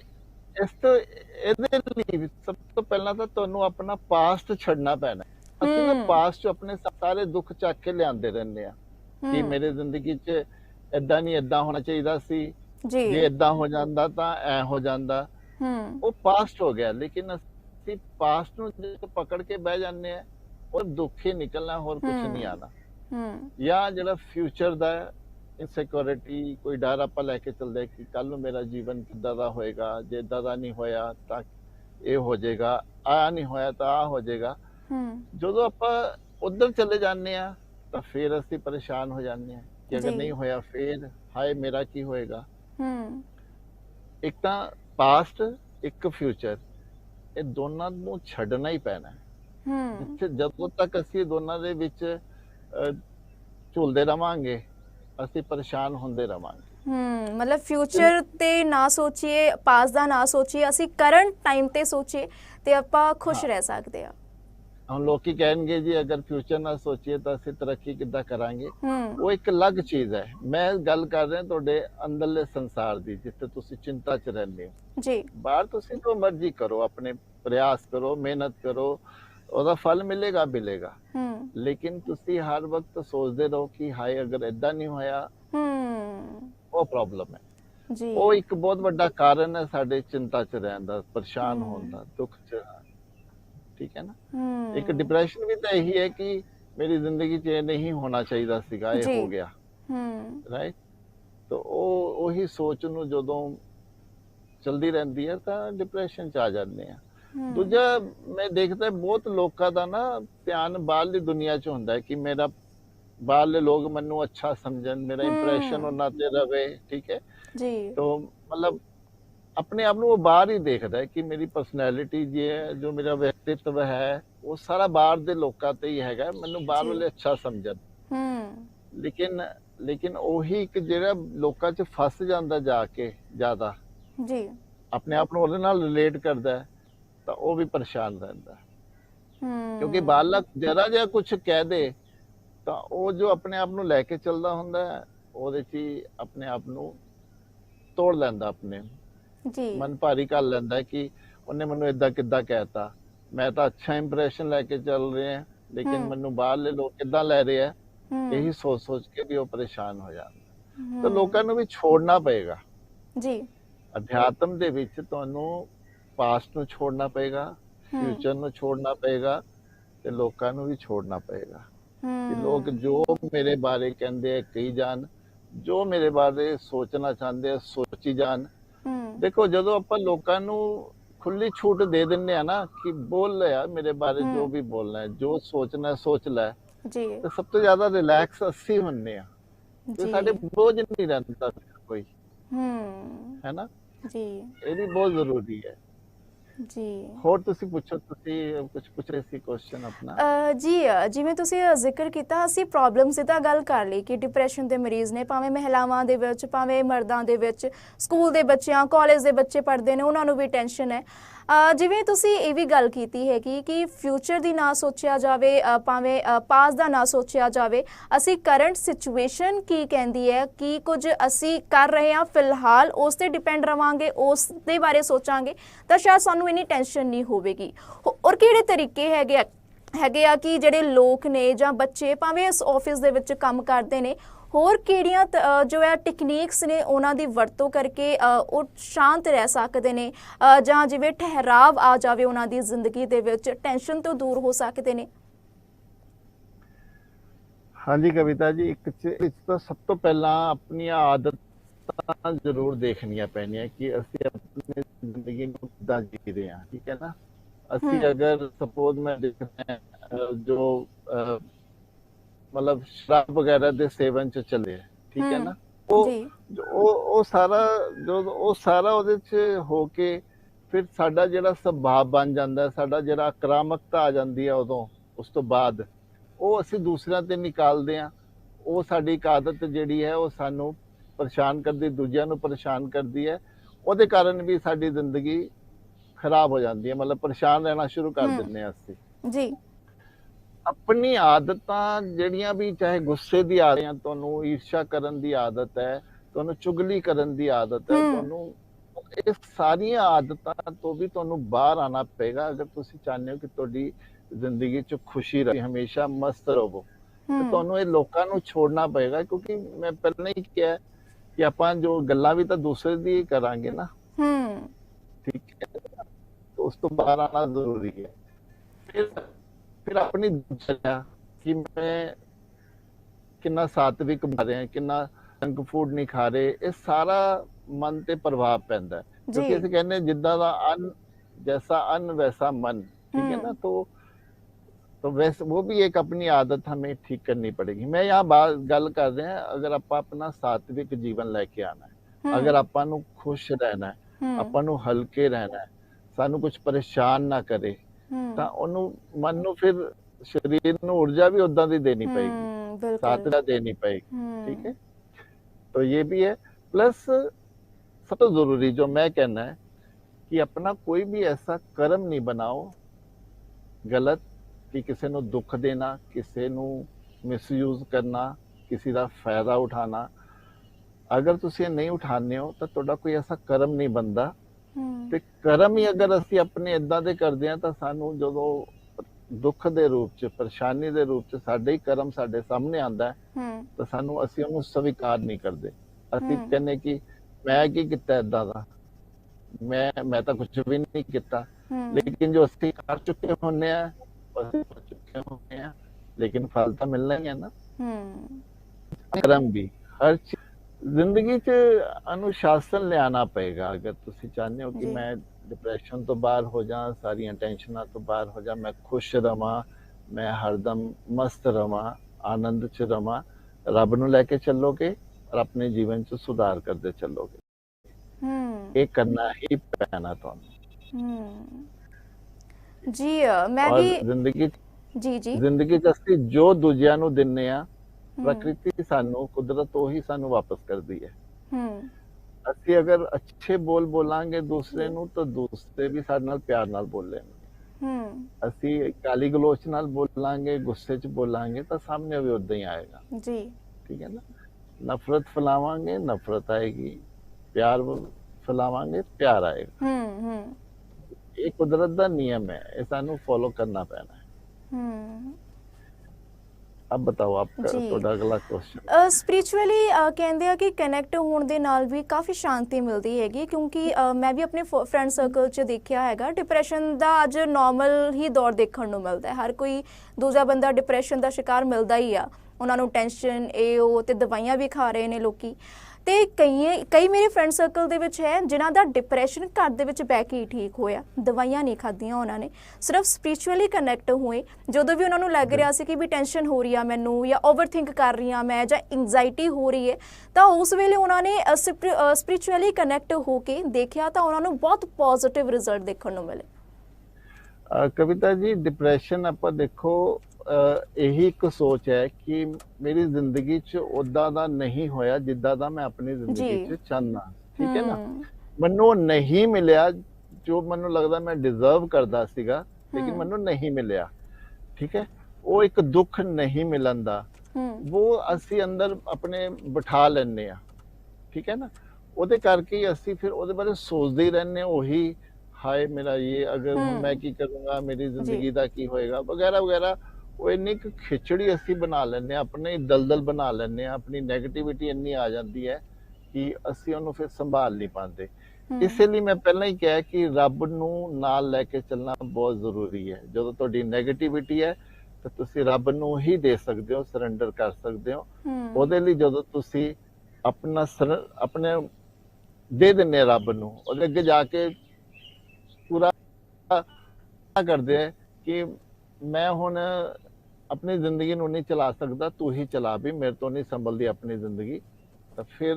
ਇਸ ਤੋਂ ਇਹਦੇ ਲਈ ਸਭ ਤੋਂ ਪਹਿਲਾਂ ਤਾਂ ਤੁਹਾਨੂੰ ਆਪਣਾ ਪਾਸਟ ਛੱਡਣਾ ਪੈਣਾ। ਅਸੀਂ ਨਾ। ਪਾਸਟ 'ਚ ਆਪਣੇ ਸਾਰੇ ਦੁੱਖ ਚੱਕ ਕੇ ਲਿਆਂਦੇ ਰਹਿੰਦੇ ਆ ਕਿ ਮੇਰੇ ਜ਼ਿੰਦਗੀ 'ਚ ਇਦਾਂ ਨਹੀਂ ਇਦਾਂ ਹੋਣਾ ਚਾਹੀਦਾ ਸੀ। ਜੇ ਜੀ। ਇਦਾਂ ਹੋ ਜਾਂਦਾ ਤਾਂ ਐ ਹੋ ਜਾਂਦਾ। ਹੂੰ। ਉਹ ਪਾਸਟ ਹੋ ਗਿਆ ਲੇਕਿਨ ਅਸੀਂ ਪਾਸਟ ਨੂੰ ਜੇ ਪਕੜ ਕੇ ਬਹਿ ਜਾਂਦੇ ਆ ਉਹ ਦੁੱਖ ਨਿਕਲਣਾ ਹੋਰ ਕੁਝ। ਨਹੀਂ ਆਣਾ ਹੂੰ। ਜਾਂ ਜਿਹੜਾ ਫਿਊਚਰ ਦਾ ਇਨਸਿਕਿਉਰਿਟੀ ਕੋਈ ਡਰ ਆਪਾਂ ਲੈ ਕੇ ਚੱਲਦੇ ਕਿ ਕੱਲ ਨੂੰ ਮੇਰਾ ਜੀਵਨ ਕਿੱਦਾਂ ਦਾ ਹੋਏਗਾ ਜੇ ਇਦਾਂ ਦਾ ਨਹੀਂ ਹੋਇਆ ਤਾਂ ਇਹ ਹੋ ਜਾਏਗਾ ਆ ਨਹੀਂ ਹੋਇਆ ਤਾਂ ਆ ਹੋ ਜਾਏਗਾ। ਹੂੰ। ਜਦੋਂ ਆਪਾਂ ਉਧਰ ਚਲੇ ਜਾਂਦੇ ਆ ਤਾਂ ਫਿਰ ਅਸੀਂ ਪਰੇਸ਼ਾਨ ਹੋ ਜਾਂਦੇ ਆ ਕਿ ਅਗਰ। ਨਹੀਂ ਹੋਇਆ ਫਿਰ ਹਾਏ ਮੇਰਾ ਕੀ ਹੋਏਗਾ। ਹੂੰ। ਇੱਕ ਤਾਂ ਪਾਸਟ ਇੱਕ ਫਿਊਚਰ ਇਹ ਦੋਨਾਂ ਨੂੰ ਛੱਡਣਾ ਹੀ ਪੈਣਾ। ਹੈ। ਹੂੰ ਜਦੋਂ ਤੱਕ ਅਸੀਂ ਦੋਨਾਂ ਦੇ ਵਿੱਚ ਝੁਲਦੇ ਰਵਾਂਗੇ ਅਸੀਂ ਪਰੇਸ਼ਾਨ ਹੁੰਦੇ ਰਵਾਂਗੇ। ਹੂੰ ਮਤਲਬ ਫਿਊਚਰ ਤੇ ਨਾ ਸੋਚੀਏ ਪਾਸ ਦਾ ਨਾ ਸੋਚੀਏ ਅਸੀਂ ਕਰੰਟ ਟਾਈਮ ਤੇ ਸੋਚੀਏ ਤੇ ਆਪਾਂ ਖੁਸ਼। ਰਹਿ ਸਕਦੇ ਆ ਹੁਣ ਲੋਕੀ ਕਹਿਣਗੇ ਜੀ ਅਗਰ ਫਿਊਚਰ ਨਾਲ ਸੋਚੀਏ ਤਾਂ ਅਸੀਂ ਤਰੱਕੀ ਕਿੱਦਾਂ ਕਰਾਂਗੇ? ਉਹ ਇੱਕ ਅਲੱਗ ਚੀਜ਼ ਹੈ। ਮੈਂ ਗੱਲ ਕਰ ਰਿਹਾ ਤੁਹਾਡੇ ਅੰਦਰਲੇ ਸੰਸਾਰ ਦੀ ਜਿੱਥੇ ਤੁਸੀਂ ਚਿੰਤਾ 'ਚ ਰਹਿੰਦੇ ਹੋ। ਜੀ। ਬਾਹਰ ਤੁਸੀਂ ਜੋ ਮਰਜ਼ੀ ਕਰੋ ਆਪਣੇ ਪ੍ਰਯਾਸ ਕਰੋ ਮਿਹਨਤ ਕਰੋ ਉਹਦਾ ਫਲ ਮਿਲੇਗਾ ਮਿਲੇਗਾ ਲੇਕਿਨ ਤੁਸੀਂ ਹਰ ਵਕਤ ਸੋਚਦੇ ਰਹੋ ਕਿ ਹਾਏ ਅਗਰ ਇਦਾਂ ਨਹੀਂ ਹੋਇਆ ਉਹ ਪ੍ਰੋਬਲਮ ਹੈ। ਜੀ। ਉਹ ਇੱਕ ਬਹੁਤ ਵੱਡਾ ਕਾਰਨ ਹੈ ਸਾਡੇ ਚਿੰਤਾ 'ਚ ਰਹਿਣ ਦਾ ਪਰੇਸ਼ਾਨ। ਹੋਣ ਦਾ ਦੁੱਖ 'ਚ। ਠੀਕ ਹੈ ਨਾ। ਇੱਕ ਡਿਪਰੈਸ਼ਨ ਵੀ ਤਾਂ ਇਹੀ ਹੈ ਕਿ ਮੇਰੀ ਜ਼ਿੰਦਗੀ 'ਚ ਨਹੀਂ ਹੋਣਾ ਚਾਹੀਦਾ ਸੀਗਾ ਇਹ ਹੋ ਗਿਆ। ਹੂੰ। ਰਾਈਟ ਤਾਂ ਉਹ ਉਹੀ ਸੋਚ ਨੂੰ ਜਦੋਂ ਚਲਦੀ ਰਹਿੰਦੀ ਹੈ ਤਾਂ ਡਿਪਰੈਸ਼ਨ 'ਚ ਆ ਜਾਂਦੇ ਆ। ਦੂਜਾ ਮੈਂ ਦੇਖਦਾ ਬਹੁਤ ਲੋਕਾਂ ਦਾ ਨਾ ਧਿਆਨ ਬਾਹਰਲੀ ਦੁਨੀਆ 'ਚ ਹੁੰਦਾ ਹੈ ਕਿ ਮੇਰਾ ਬਾਹਰਲੇ ਲੋਕ ਮੈਨੂੰ ਅੱਛਾ ਸਮਝਣ ਮੇਰਾ ਇੰਪ੍ਰੈਸ਼ਨ ਉਹਨਾਂ ਤੇ ਰਵੇ ਠੀਕ ਹੈ? ਜੀ। ਤਾਂ ਮਤਲਬ ਆਪਣੇ ਆਪ ਨੂੰ ਉਹ ਬਾਹਰ ਹੀ ਦੇਖਦਾ ਹੈ ਕਿ ਮੇਰੀ ਪਰਸਨੈਲਿਟੀ ਜੇ ਹੈ ਜੋ ਮੇਰਾ ਵਿਅਕਤੀਤਵ ਹੈ ਉਹ ਸਾਰਾ ਬਾਹਰ ਦੇ ਲੋਕਾਂ ਤੇ ਹੀ ਹੈਗਾ ਮੈਨੂੰ ਬਾਹਰ ਵਾਲੇ ਅੱਛਾ ਸਮਝਣ। ਹੂੰ। ਲੇਕਿਨ ਲੇਕਿਨ ਉਹੀ ਇੱਕ ਜਿਹੜਾ ਲੋਕਾਂ 'ਚ ਫਸ ਜਾਂਦਾ ਜਾ ਕੇ ਜ਼ਿਆਦਾ ਜੀ। ਆਪਣੇ ਆਪ ਨੂੰ ਉਹਦੇ ਨਾਲ ਰਿਲੇਟ ਕਰਦਾ ਤਾਂ ਉਹ ਵੀ ਪਰੇਸ਼ਾਨ ਰਹਿੰਦਾ ਹੂੰ। ਕਿਉਂਕਿ ਬਾਲਕ ਜਰਾ ਜਿਹਾ ਕੁਝ ਕਹਿ ਦੇ ਤਾਂ ਉਹ ਜੋ ਆਪਣੇ ਆਪ ਨੂੰ ਲੈ ਕੇ ਚੱਲਦਾ ਹੁੰਦਾ ਉਹਦੇ 'ਚ ਆਪਣੇ ਆਪ ਨੂੰ ਤੋੜ ਲੈਂਦਾ ਆਪਣੇ ਜੀ। ਮਨ ਭਾਰੀ ਕਰ ਲੈਂਦਾ ਕਿ ਉਹਨੇ ਮੈਨੂੰ ਇਦਾਂ ਕਿੱਦਾਂ ਕਹਿਤਾ। ਮੈਂ ਤਾਂ ਅੱਛਾ ਇੰਪ੍ਰੈਸ਼ਨ ਲੈ ਕੇ ਚੱਲ ਰਿਹਾ ਲੇਕਿਨ। ਮੈਨੂੰ ਬਾਹਰਲੇ ਲੋਕ ਕਿੱਦਾਂ ਲੈ ਰਹੇ ਆ ਇਹੀ ਸੋਚ ਸੋਚ ਕੇ ਵੀ ਉਹ ਪਰੇਸ਼ਾਨ ਹੋ ਜਾਂਦੇ। ਤਾਂ ਲੋਕਾਂ ਨੂੰ ਵੀ ਛੋੜਨਾ ਪਏਗਾ। ਜੀ। ਅਧਿਆਤਮ ਦੇ ਵਿੱਚ ਤੁਹਾਨੂੰ ਪਾਸਟ ਨੂੰ ਛੋੜਨਾ ਪਏਗਾ ਫਿਊਚਰ ਨੂੰ ਛੋੜਨਾ ਪਏਗਾ ਤੇ ਲੋਕਾਂ ਨੂੰ ਵੀ ਛੋੜਨਾ ਪਏਗਾ। ਕਿ ਲੋਕ ਜੋ ਮੇਰੇ ਬਾਰੇ ਕਹਿੰਦੇ ਆ ਕਹੀ ਜਾਣ। ਜੋ ਮੇਰੇ ਬਾਰੇ ਸੋਚਣਾ ਚਾਹੁੰਦੇ ਆ ਸੋਚੀ ਜਾਣ। ਦੇਖੋ ਜਦੋਂ ਆਪਾਂ ਲੋਕਾਂ ਨੂੰ ਖੁੱਲੀ ਛੂਟ ਦੇ ਦਿੰਨੇ ਆ ਨਾ ਕਿ ਬੋਲ ਲੈ ਯਾਰ ਮੇਰੇ ਬਾਰੇ ਜੋ। ਵੀ ਬੋਲਣਾ ਹੈ ਜੋ ਸੋਚਣਾ ਹੈ, ਸੋਚ ਲੈ। ਜੀ। ਤੇ ਸਭ ਤੋਂ ਜ਼ਿਆਦਾ ਰਿਲੈਕਸ ਅਸੀਂ ਹੁੰਨੇ ਆ। ਤੇ ਜੀ। ਸਾਡੇ ਬੋਝ ਨਹੀਂ ਰਹਿੰਦਾ ਕੋਈ। ਹੂੰ। ਹੈ ਨਾ? ਜੀ। ਇਹ ਵੀ ਬਹੁਤ ਜ਼ਰੂਰੀ ਹੈ। ਜੀ। ਹੋਰ ਤੁਸੀਂ ਪੁੱਛੋ ਤੁਸੀਂ ਕੁਝ ਪੁੱਛ ਰਹੇ ਸੀ ਕੁਐਸਚਨ ਆਪਣਾ। ਜੀ ਜਿਵੇਂ ਤੁਸੀਂ ਜ਼ਿਕਰ ਕੀਤਾ ਅਸੀਂ ਪ੍ਰੋਬਲਮਸ ਦੀ ਤਾਂ ਗੱਲ ਕਰ ਲਈ ਕਿ ਡਿਪਰੈਸ਼ਨ ਦੇ ਮਰੀਜ਼ ਨੇ ਭਾਵੇਂ ਮਹਿਲਾਵਾਂ ਦੇ ਵਿੱਚ ਭਾਵੇਂ ਮਰਦਾਂ ਦੇ ਵਿੱਚ ਸਕੂਲ ਦੇ ਬੱਚਿਆਂ ਕਾਲਜ ਦੇ ਬੱਚੇ ਪੜ੍ਹਦੇ ਨੇ ਉਹਨਾਂ ਨੂੰ ਵੀ ਟੈਨਸ਼ਨ ਹੈ। ਜਿਵੇਂ ਤੁਸੀਂ ਇਹ ਵੀ ਗੱਲ ਕੀਤੀ ਹੈ ਕਿ ਕਿ ਫਿਊਚਰ ਦੀ ਨਾ ਸੋਚਿਆ ਜਾਵੇ ਭਾਵੇਂ ਪਾਸ ਦਾ ਨਾ ਸੋਚਿਆ ਜਾਵੇ, ਅਸੀਂ ਕਰੰਟ ਸਿਚੁਏਸ਼ਨ ਕੀ ਕਹਿੰਦੀ ਹੈ? ਕੀ ਕੁਝ ਅਸੀਂ ਕਰ ਰਹੇ ਹਾਂ ਫਿਲਹਾਲ? ਉਸ ਤੇ ਡਿਪੈਂਡ ਰਵਾਂਗੇ, ਉਸ ਦੇ ਬਾਰੇ ਸੋਚਾਂਗੇ, ਤਾਂ ਸ਼ਾਇਦ ਸਾਨੂੰ ਇੰਨੀ ਟੈਨਸ਼ਨ ਨਹੀਂ ਹੋਵੇਗੀ। ਔਰ ਕਿਹੜੇ ਤਰੀਕੇ ਹੈਗੇ ਆ ਹੈਗੇ ਆ ਕਿ ਜਿਹੜੇ ਲੋਕ ਨੇ ਜਾਂ ਬੱਚੇ ਭਾਵੇਂ ਇਸ ਆਫਿਸ ਦੇ ਵਿੱਚ ਕੰਮ ਕਰਦੇ ਨੇ ਹੋਰ ਕਿਹੜੀਆਂ ਜੋ ਹੈ ਟੈਕਨੀਕਸ ਨੇ ਉਹਨਾਂ ਦੀ ਵਰਤੋਂ ਕਰਕੇ ਉਹ ਸ਼ਾਂਤ ਰਹਿ ਸਕਦੇ ਨੇ? ਜਾਂ ਜਿਵੇਂ ਠਹਿਰਾਵ ਆ ਜਾਵੇ ਉਹਨਾਂ ਦੀ ਜ਼ਿੰਦਗੀ ਦੇ ਵਿੱਚ ਟੈਨਸ਼ਨ ਤੋਂ ਦੂਰ ਹੋ ਸਕਦੇ ਨੇ? ਹਾਂਜੀ ਕਵਿਤਾ ਜੀ ਇੱਕ ਵਿੱਚ ਤਾਂ ਸਭ ਤੋਂ ਪਹਿਲਾਂ ਆਪਣੀਆਂ ਆਦਤਾਂ ਜ਼ਰੂਰ ਦੇਖਣੀਆਂ ਪੈਣੀਆਂ ਕਿ ਅਸੀਂ ਆਪਣੀ ਜ਼ਿੰਦਗੀ ਨੂੰ ਕਿੱਦਾਂ ਜੀ ਰਹੇ ਹਾਂ ਠੀਕ ਹੈ ਨਾ? ਅਸੀਂ। ਅਗਰ ਸਪੋਜ਼ ਮੈਂ ਅਹ, ਜੋ ਮਤਲਬ ਸ਼ਰਾਬ ਵਗੈਰਾ ਦੇ ਸੇਵਨ ਚ ਚੱਲੇ ਠੀਕ ਹੈ। ਨਾ? ਉਹ ਉਹ ਉਹ ਸਾਰਾ ਜੋ ਉਹ ਸਾਰਾ ਉਹਦੇ ਚ ਹੋ ਕੇ ਫਿਰ ਸਾਡਾ ਜਿਹੜਾ ਸੁਭਾਅ ਬਣ ਜਾਂਦਾ ਸਾਡਾ ਜਿਹੜਾ ਆਕਰਾਮਕਤਾ ਆ ਜਾਂਦੀ ਹੈ ਉਦੋਂ ਉਸ ਤੋਂ ਬਾਅਦ ਉਹ ਅਸੀਂ ਦੂਸਰਿਆਂ ਤੇ ਨਿਕਾਲਦੇ ਆ। ਉਹ ਸਾਡੀ ਇੱਕ ਆਦਤ ਜਿਹੜੀ ਹੈ ਉਹ ਸਾਨੂੰ ਪਰੇਸ਼ਾਨ ਕਰਦੀ ਦੂਜਿਆਂ ਨੂੰ ਪਰੇਸ਼ਾਨ ਕਰਦੀ ਹੈ। ਉਹਦੇ ਕਾਰਨ ਵੀ ਸਾਡੀ ਜ਼ਿੰਦਗੀ ਖਰਾਬ ਹੋ ਜਾਂਦੀ ਹੈ ਮਤਲਬ ਪਰੇਸ਼ਾਨ ਰਹਿਣਾ ਸ਼ੁਰੂ ਕਰ। ਦਿੰਦੇ ਆ ਅਸੀਂ। ਜੀ। ਆਪਣੀ ਆਦਤਾਂ ਜਿਹੜੀਆਂ ਵੀ ਚਾਹੇ ਗੁੱਸੇ ਦੀ ਆਦਤ ਹੈ ਤੁਹਾਨੂੰ ਈਰਸ਼ਾ ਕਰਨ ਦੀ ਆਦਤ ਹੈ ਤੁਹਾਨੂੰ ਚੁਗਲੀ ਕਰਨ ਦੀ ਆਦਤ ਹੈ। ਤੁਹਾਨੂੰ ਇਹ ਸਾਰੀਆਂ ਆਦਤਾਂ ਤੋਂ ਵੀ ਤੁਹਾਨੂੰ ਬਾਹਰ ਆਣਾ ਪਏਗਾ ਅਗਰ ਤੁਸੀਂ ਚਾਹੁੰਦੇ ਹੋ ਕਿ ਤੁਹਾਡੀ ਜ਼ਿੰਦਗੀ 'ਚ ਖੁਸ਼ੀ ਰਹੇ ਹਮੇਸ਼ਾ ਮਸਤ ਰਹੋ। ਤੇ ਤੁਹਾਨੂੰ ਇਹ ਲੋਕਾਂ ਨੂੰ ਛੋੜਨਾ ਪਏਗਾ ਕਿਉਂਕਿ ਮੈਂ ਪਹਿਲਾਂ ਹੀ ਕਿਹਾ ਕਿ ਆਪਾਂ ਜੋ ਗੱਲਾਂ ਵੀ ਤਾਂ ਦੂਸਰੇ ਦੀ ਹੀ ਕਰਾਂਗੇ ਨਾ। ਹਮ ਠੀਕ ਹੈ। ਉਸ ਤੋਂ ਬਾਹਰ ਆਣਾ ਜ਼ਰੂਰੀ ਹੈ। ਫਿਰ ਫਿਰ ਆਪਣੀ ਦਿਨਚਰਿਆ ਕਿ ਮੈਂ ਕਿੰਨਾ ਸਾਤਵਿਕ ਬਣਾ ਰਿਹਾ ਕਿੰਨਾ ਜੰਕ ਫੂਡ ਨਹੀਂ ਖਾ ਰਹੇ ਇਹ ਸਾਰਾ ਮਨ ਤੇ ਪ੍ਰਭਾਵ ਪੈਂਦਾ ਹੈ ਕਿਉਂਕਿ ਜੀ ਅਸੀਂ ਕਹਿੰਦੇ ਹਾਂ, ਜਿੱਦਾਂ ਦਾ ਅਨ ਜੈਸਾ ਅਨ ਵੈਸਾ ਮਨ ठीक है हम्म। ना तो तो वैसे वो भी एक अपनी आदत हमें ठीक करनी पड़ेगी मैं यहाँ बात गल कर रहे हैं अगर आप अपना सात्विक जीवन लेके आना है ਹਮ, ਅਗਰ ਆਪਾਂ ਨੂੰ ਖੁਸ਼ ਰਹਿਣਾ ਹੈ ਹਮ, ਆਪਾਂ ਨੂੰ ਹਲਕੇ ਰਹਿਣਾ ਹੈ ਸਾਨੂੰ ਕੁਝ ਪਰੇਸ਼ਾਨ ਨਾ ਕਰੇ ਹਮ, ਤਾਂ ਉਹਨੂੰ ਮਨ ਨੂੰ ਫਿਰ ਸਰੀਰ ਨੂੰ ਊਰਜਾ ਵੀ ਉਦਾਂ ਦੀ ਦੇਣੀ ਪਏਗੀ ਹਮ, ਬਿਲਕੁਲ ਸਾਤਵਿਕਤਾ ਦੇਣੀ पड़ेगी हम्म, ठीक है तो ये भी है प्लस सबसे जरूरी जो मैं कहना है कि अपना कोई भी ऐसा कर्म नहीं बनाओ ਗਲਤ ਕਿ ਕਿਸੇ ਨੂੰ ਦੁੱਖ ਦੇਣਾ ਕਿਸੇ ਨੂੰ ਮਿਸਯੂਜ਼ ਕਰਨਾ ਕਿਸੇ ਦਾ ਫਾਇਦਾ ਉਠਾਣਾ ਅਗਰ ਤੁਸੀਂ ਇਹ ਨਹੀਂ ਉਠਾਉਂਦੇ ਹੋ ਤਾਂ ਤੁਹਾਡਾ ਕੋਈ ਐਸਾ ਕਰਮ ਨਹੀਂ ਬੰਦਾ ਹਮ, ਤੇ ਕਰਮ ਹੀ ਅਗਰ ਅਸੀਂ ਆਪਣੇ ਇਦਾਂ ਦੇ ਕਰਦੇ ਹਾਂ ਤਾਂ ਸਾਨੂੰ ਜਦੋਂ ਦੁੱਖ ਦੇ ਰੂਪ ਚ ਪਰੇਸ਼ਾਨੀ ਦੇ ਰੂਪ ਚ ਸਾਡੇ ਹੀ ਕਰਮ ਸਾਡੇ ਸਾਹਮਣੇ ਆਂਦਾ ਹੈ ਤਾਂ ਸਾਨੂੰ ਅਸੀਂ ਉਹਨੂੰ ਸਵੀਕਾਰ ਨਹੀਂ ਕਰਦੇ। ਅਸੀਂ। ਕਹਿੰਦੇ ਕਿ ਮੈਂ ਕੀ ਕੀਤਾ ਇਦਾਂ ਦਾ? ਮੈਂ ਮੈਂ ਤਾਂ ਕੁਝ ਵੀ ਨਹੀਂ ਕੀਤਾ। ਲੇਕਿਨ ਜੋ ਅਸੀਂ ਕਰ ਚੁੱਕੇ ਹੁੰਨੇ ਆ ਅਸੀਂ ਕਰ ਚੁੱਕੇ ਹੁੰਨੇ ਆ ਲੇਕਿਨ ਫਲ ਤਾਂ ਮਿਲਣਾ ਹੀ ਹੈ ਨਾ। ਹਮ, ਕਰਮ ਵੀ ਹਰ ਜ਼ਿੰਦਗੀ 'ਚ ਅਨੁਸ਼ਾਸਨ ਲਿਆਣਾ ਪਏਗਾ ਅਗਰ ਤੁਸੀਂ ਚਾਹੁੰਦੇ ਹੋ ਕਿ। ਮੈਂ ਡਿਪਰੈਸ਼ਨ ਤੋਂ ਬਾਹਰ ਹੋ ਜਾ ਸਾਰੀਆਂ ਟੈਨਸ਼ਨਾਂ ਤੋਂ ਬਾਹਰ ਹੋ ਜਾ ਮੈਂ ਖੁਸ਼ ਰਵਾਂ ਮੈਂ ਹਰਦਮ ਮਸਤ ਰਵਾਂ ਆਨੰਦ 'ਚ ਰਵਾਂ ਰੱਬ ਨੂੰ ਲੈ ਕੇ ਚੱਲੋਗੇ ਔਰ ਆਪਣੇ ਜੀਵਨ 'ਚ ਸੁਧਾਰ ਕਰਦੇ ਚੱਲੋਗੇ ਹਮ, ਇਹ ਕਰਨਾ ਹੀ ਪੈਣਾ ਤੁਹਾਨੂੰ ਹਮ। ਜੀ ਮੈਂ ਵੀ ਜ਼ਿੰਦਗੀ ਜੀ ਜੀ ਜ਼ਿੰਦਗੀ 'ਚ ਅਸੀਂ ਜੋ ਦੂਜਿਆਂ ਨੂੰ ਦਿੰਨੇ ਆ ਪ੍ਰਕਿਰਤੀ ਸਾਨੂੰ ਕੁਦਰਤ ਉਹੀ ਸਾਨੂੰ ਵਾਪਸ ਕਰਦੀ ਹੈ। ਹਮ, ਅਸੀਂ ਅਗਰ ਅੱਛੇ ਬੋਲ ਬੋਲਾਂਗੇ ਦੂਸਰੇ ਨੂੰ ਤਾਂ ਦੂਸਰੇ ਵੀ ਸਾਡੇ ਨਾਲ ਪਿਆਰ ਨਾਲ ਬੋਲਣਗੇ। ਹਮ, ਅਸੀਂ ਕਾਲੀ ਗਲੋਚ ਨਾਲ ਬੋਲਾਂਗੇ ਗੁੱਸੇ 'ਚ ਬੋਲਾਂਗੇ ਤਾਂ ਸਾਹਮਣੇ ਵੀ ਉਦਾਂ ਹੀ ਆਏਗਾ। ਜੀ। ਠੀਕ ਹੈ ਨਾ? ਨਫ਼ਰਤ ਫੈਲਾਵਾਂਗੇ ਨਫ਼ਰਤ ਆਏਗੀ। ਪਿਆਰ ਫੈਲਾਵਾਂਗੇ ਪਿਆਰ ਆਏਗਾ। ਹਮ ਹਮ ਇਹ ਕੁਦਰਤ ਦਾ ਨਿਯਮ ਹੈ। ਇਹ ਸਾਨੂੰ ਫੋਲੋ ਕਰਨਾ ਪੈਣਾ ਹੈ। ਹਮ अब बताओ आपका जी। ਤੁਹਾਡਾ ਅਗਲਾ ਕੁਐਸਚਨ ਸਪਿਰਚੁਅਲੀ ਕਹਿੰਦੇ ਆ ਕਿ ਕਨੈਕਟ ਹੋਣ ਦੇ ਨਾਲ ਵੀ ਕਾਫੀ ਸ਼ਾਂਤੀ ਮਿਲਦੀ ਹੈਗੀ ਕਿਉਂਕਿ ਅ, ਮੈਂ ਵੀ ਆਪਣੇ ਫਰੈਂਡ ਸਰਕਲ 'ਚ ਦੇਖਿਆ ਹੈਗਾ ਡਿਪਰੈਸ਼ਨ ਦਾ ਅੱਜ ਨਾਰਮਲ ਹੀ ਦੌਰ ਦੇਖਣ ਨੂੰ ਮਿਲਦਾ ਹੈ ਹਰ ਕੋਈ ਦੂਜਾ ਬੰਦਾ ਡਿਪਰੈਸ਼ਨ ਦਾ ਸ਼ਿਕਾਰ ਮਿਲਦਾ ਹੀ ਆ ਉਹਨਾਂ ਨੂੰ ਟੈਨਸ਼ਨ ਇਹ ਉਹ ਤੇ ਦਵਾਈਆਂ ਵੀ ਖਾ ਰਹੇ ਨੇ ਲੋਕੀ ਤੇ ਕਈ ਕਈ ਮੇਰੇ ਫਰੈਂਡ ਸਰਕਲ ਦੇ ਵਿੱਚ ਹੈ, ਜਿਨ੍ਹਾਂ ਦਾ ਡਿਪਰੈਸ਼ਨ ਘਰ ਦੇ ਵਿੱਚ ਬੈ ਕੇ ਹੀ ਠੀਕ ਹੋਇਆ। ਦਵਾਈਆਂ ਨਹੀਂ ਖਾਧੀਆਂ ਉਹਨਾਂ ਨੇ। ਸਿਰਫ ਸਪਿਰਚੁਅਲੀ ਕਨੈਕਟ ਹੋਏ। ਜਦੋਂ ਵੀ ਉਹਨਾਂ ਨੂੰ ਲੱਗ ਰਿਹਾ ਸੀ ਕਿ ਵੀ ਟੈਨਸ਼ਨ ਹੋ ਰਹੀ ਆ ਮੈਨੂੰ ਜਾਂ ਓਵਰਥਿੰਕ ਕਰ ਰਹੀ ਆ ਮੈਂ ਜਾਂ ਐਂਜ਼ਾਈਟੀ ਹੋ ਰਹੀ ਹੈ, ਤਾਂ ਉਸ ਵੇਲੇ ਉਹਨਾਂ ਨੇ ਸਪਿਰਚੁਅਲੀ ਕਨੈਕਟ ਹੋ ਕੇ ਦੇਖਿਆ ਤਾਂ ਉਹਨਾਂ ਨੂੰ ਬਹੁਤ ਪੋਜ਼ਿਟਿਵ ਰਿਜ਼ਲਟ ਦੇਖਣ ਨੂੰ ਮਿਲੇ। ਕਵਿਤਾ ਜੀ ਡਿਪਰੈਸ਼ਨ ਆਪਾਂ ਦੇਖੋ ਇਹੀ ਇੱਕ ਸੋਚ ਹੈ ਕਿ ਮੇਰੀ ਜ਼ਿੰਦਗੀ 'ਚ ਉਦਾਂ ਦਾ ਨਹੀਂ ਹੋਇਆ ਜਿੱਦਾਂ ਦਾ ਮੈਂ ਆਪਣੀ ਜ਼ਿੰਦਗੀ। 'ਚ ਚਾਹੁੰਦਾ। ਠੀਕ ਹੈ ਨਾ? ਮੈਨੂੰ ਨਹੀਂ ਮਿਲਿਆ ਜੋ ਮੈਨੂੰ ਲੱਗਦਾ ਮੈਂ ਡਿਜ਼ਰਵ ਕਰਦਾ ਸੀਗਾ ਲੇਕਿਨ। ਮੈਨੂੰ ਨਹੀਂ ਮਿਲਿਆ। ਠੀਕ ਹੈ? ਉਹ ਇੱਕ ਦੁੱਖ ਨਹੀਂ ਮਿਲਣ ਦਾ। ਉਹ ਅਸੀਂ ਅੰਦਰ ਆਪਣੇ ਬਿਠਾ ਲੈਂਦੇ ਆ ਠੀਕ ਹੈ ਨਾ? ਉਹਦੇ ਕਰਕੇ ਅਸੀਂ ਫਿਰ ਉਹਦੇ ਬਾਰੇ ਸੋਚਦੇ ਹੀ ਰਹਿੰਦੇ ਉਹੀ ਹਾਏ ਮੇਰਾ ਇਹ ਅਗਰ। ਮੈਂ ਕੀ ਕਰੂੰਗਾ ਮੇਰੀ ਜ਼ਿੰਦਗੀ ਦਾ ਕੀ ਹੋਏਗਾ ਵਗੈਰਾ ਵਗੈਰਾ। ਉਹ ਇੰਨੀ ਕੁ ਖਿਚੜੀ ਅਸੀਂ ਬਣਾ ਲੈਂਦੇ ਆ ਆਪਣੇ ਦਲਦਲ ਬਣਾ ਲੈਂਦੇ ਆ ਆਪਣੀ 네ਗੇਟਿਵਿਟੀ ਇੰਨੀ ਆ ਜਾਂਦੀ ਹੈ ਕਿ ਅਸੀਂ ਉਹਨੂੰ ਫਿਰ ਸੰਭਾਲ ਨਹੀਂ ਪਾਉਂਦੇ। ਇਸੇ ਲਈ ਮੈਂ ਪਹਿਲਾਂ ਹੀ ਕਿਹਾ ਕਿ ਰੱਬ ਨੂੰ ਨਾਲ ਲੈ ਕੇ ਚੱਲਣਾ ਬਹੁਤ ਜ਼ਰੂਰੀ ਹੈ। ਜਦੋਂ ਤੁਹਾਡੀ 네ਗੇਟਿਵਿਟੀ ਹੈ ਤਾਂ ਤੁਸੀਂ ਰੱਬ ਨੂੰ ਹੀ ਦੇ ਸਕਦੇ ਹੋ ਸਰੈਂਡਰ ਕਰ ਸਕਦੇ ਹੋ। ਉਹਦੇ ਲਈ ਜਦੋਂ ਤੁਸੀਂ ਆਪਣਾ ਸਰ- ਆਪਣੇ ਦੇ ਆ ਰੱਬ ਨੂੰ ਉਹਦੇ ਅੱਗੇ ਜਾ ਕੇ ਪੂਰਾ ਕਰਦੇ ਕਿ ਮੈਂ ਹੁਣ ਆਪਣੀ ਜ਼ਿੰਦਗੀ ਨੂੰ ਨਹੀਂ ਚਲਾ ਸਕਦਾ ਤੂੰ ਹੀ ਚਲਾ ਵੀ ਮੇਰੇ ਤੋਂ ਨਹੀਂ ਸੰਭਲਦੀ ਆਪਣੀ ਜ਼ਿੰਦਗੀ। ਤਾਂ ਫਿਰ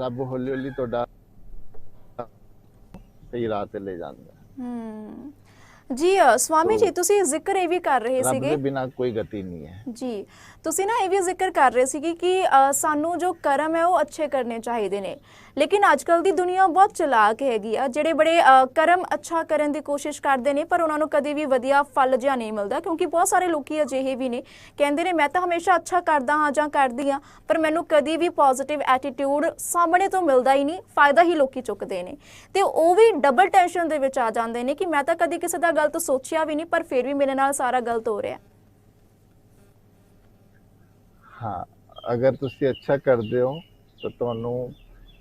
ਰੱਬ ਹੌਲੀ ਹੌਲੀ ਤੁਹਾਡਾ ਸਹੀ ਰਾਹ ਤੇ ਲੈ ਜਾਂਦਾ। ਹੈ। ਜੀ ਸਵਾਮੀ ਜੀ ਤੁਸੀਂ ਜ਼ਿਕਰ ਇਹ ਵੀ ਕਰ ਰਹੇ ਰੱਬ ਸੀਗੇ। ਦੇ ਬਿਨਾ ਕੋਈ ਗਤੀ ਨਹੀਂ ਹੈ। ਜੀ। ਤੁਸੀਂ ਨਾ ਇਹ ਵੀ ਜ਼ਿਕਰ ਕਰ ਰਹੇ ਸੀ ਕਿ ਸਾਨੂੰ ਜੋ ਕਰਮ ਹੈ ਉਹ ਅੱਛੇ ਕਰਨੇ ਚਾਹੀਦੇ ਨੇ। ਲੇਕਿਨ ਅੱਜਕੱਲ ਦੀ ਦੁਨੀਆ ਬਹੁਤ ਚਲਾਕ ਹੈਗੀ ਆ, ਜਿਹੜੇ ਬੜੇ ਕਰਮ ਅੱਛਾ ਕਰਨ ਦੀ ਕੋਸ਼ਿਸ਼ ਕਰਦੇ ਨੇ, ਪਰ ਉਹਨਾਂ ਨੂੰ ਕਦੇ ਵੀ ਵਧੀਆ ਫਲ ਜਿਹਾ ਨਹੀਂ ਮਿਲਦਾ, ਕਿਉਂਕਿ ਬਹੁਤ ਸਾਰੇ ਲੋਕੀ ਅਜਿਹੇ ਵੀ ਨੇ, ਕਹਿੰਦੇ ਨੇ, ਮੈਂ ਤਾਂ ਹਮੇਸ਼ਾ ਅੱਛਾ ਕਰਦਾ ਹਾਂ ਜਾਂ ਕਰਦੀ ਹਾਂ ਪਰ ਮੈਨੂੰ ਕਦੀ ਵੀ ਪੋਜ਼ਿਟਿਵ ਐਟੀਟਿਊਡ ਸਾਹਮਣੇ ਤੋਂ ਮਿਲਦਾ ਹੀ ਨਹੀਂ, ਫਾਇਦਾ ਹੀ ਲੋਕੀ ਚੁੱਕਦੇ ਨੇ। ਤੇ ਉਹ ਵੀ ਡਬਲ ਟੈਨਸ਼ਨ ਦੇ ਵਿੱਚ ਆ ਜਾਂਦੇ ਨੇ ਕਿ ਮੈਂ ਤਾਂ ਕਦੀ ਕਿਸੇ ਦਾ ਗਲਤ ਸੋਚਿਆ ਵੀ ਨਹੀਂ, ਪਰ ਫਿਰ ਵੀ ਮੇਰੇ ਨਾਲ ਸਾਰਾ ਗਲਤ ਹੋ ਰਿਹਾ। ਹਾਂ ਅਗਰ ਤੁਸੀਂ ਅੱਛਾ ਕਰਦੇ ਹੋ ਤਾਂ ਤੁਹਾਨੂੰ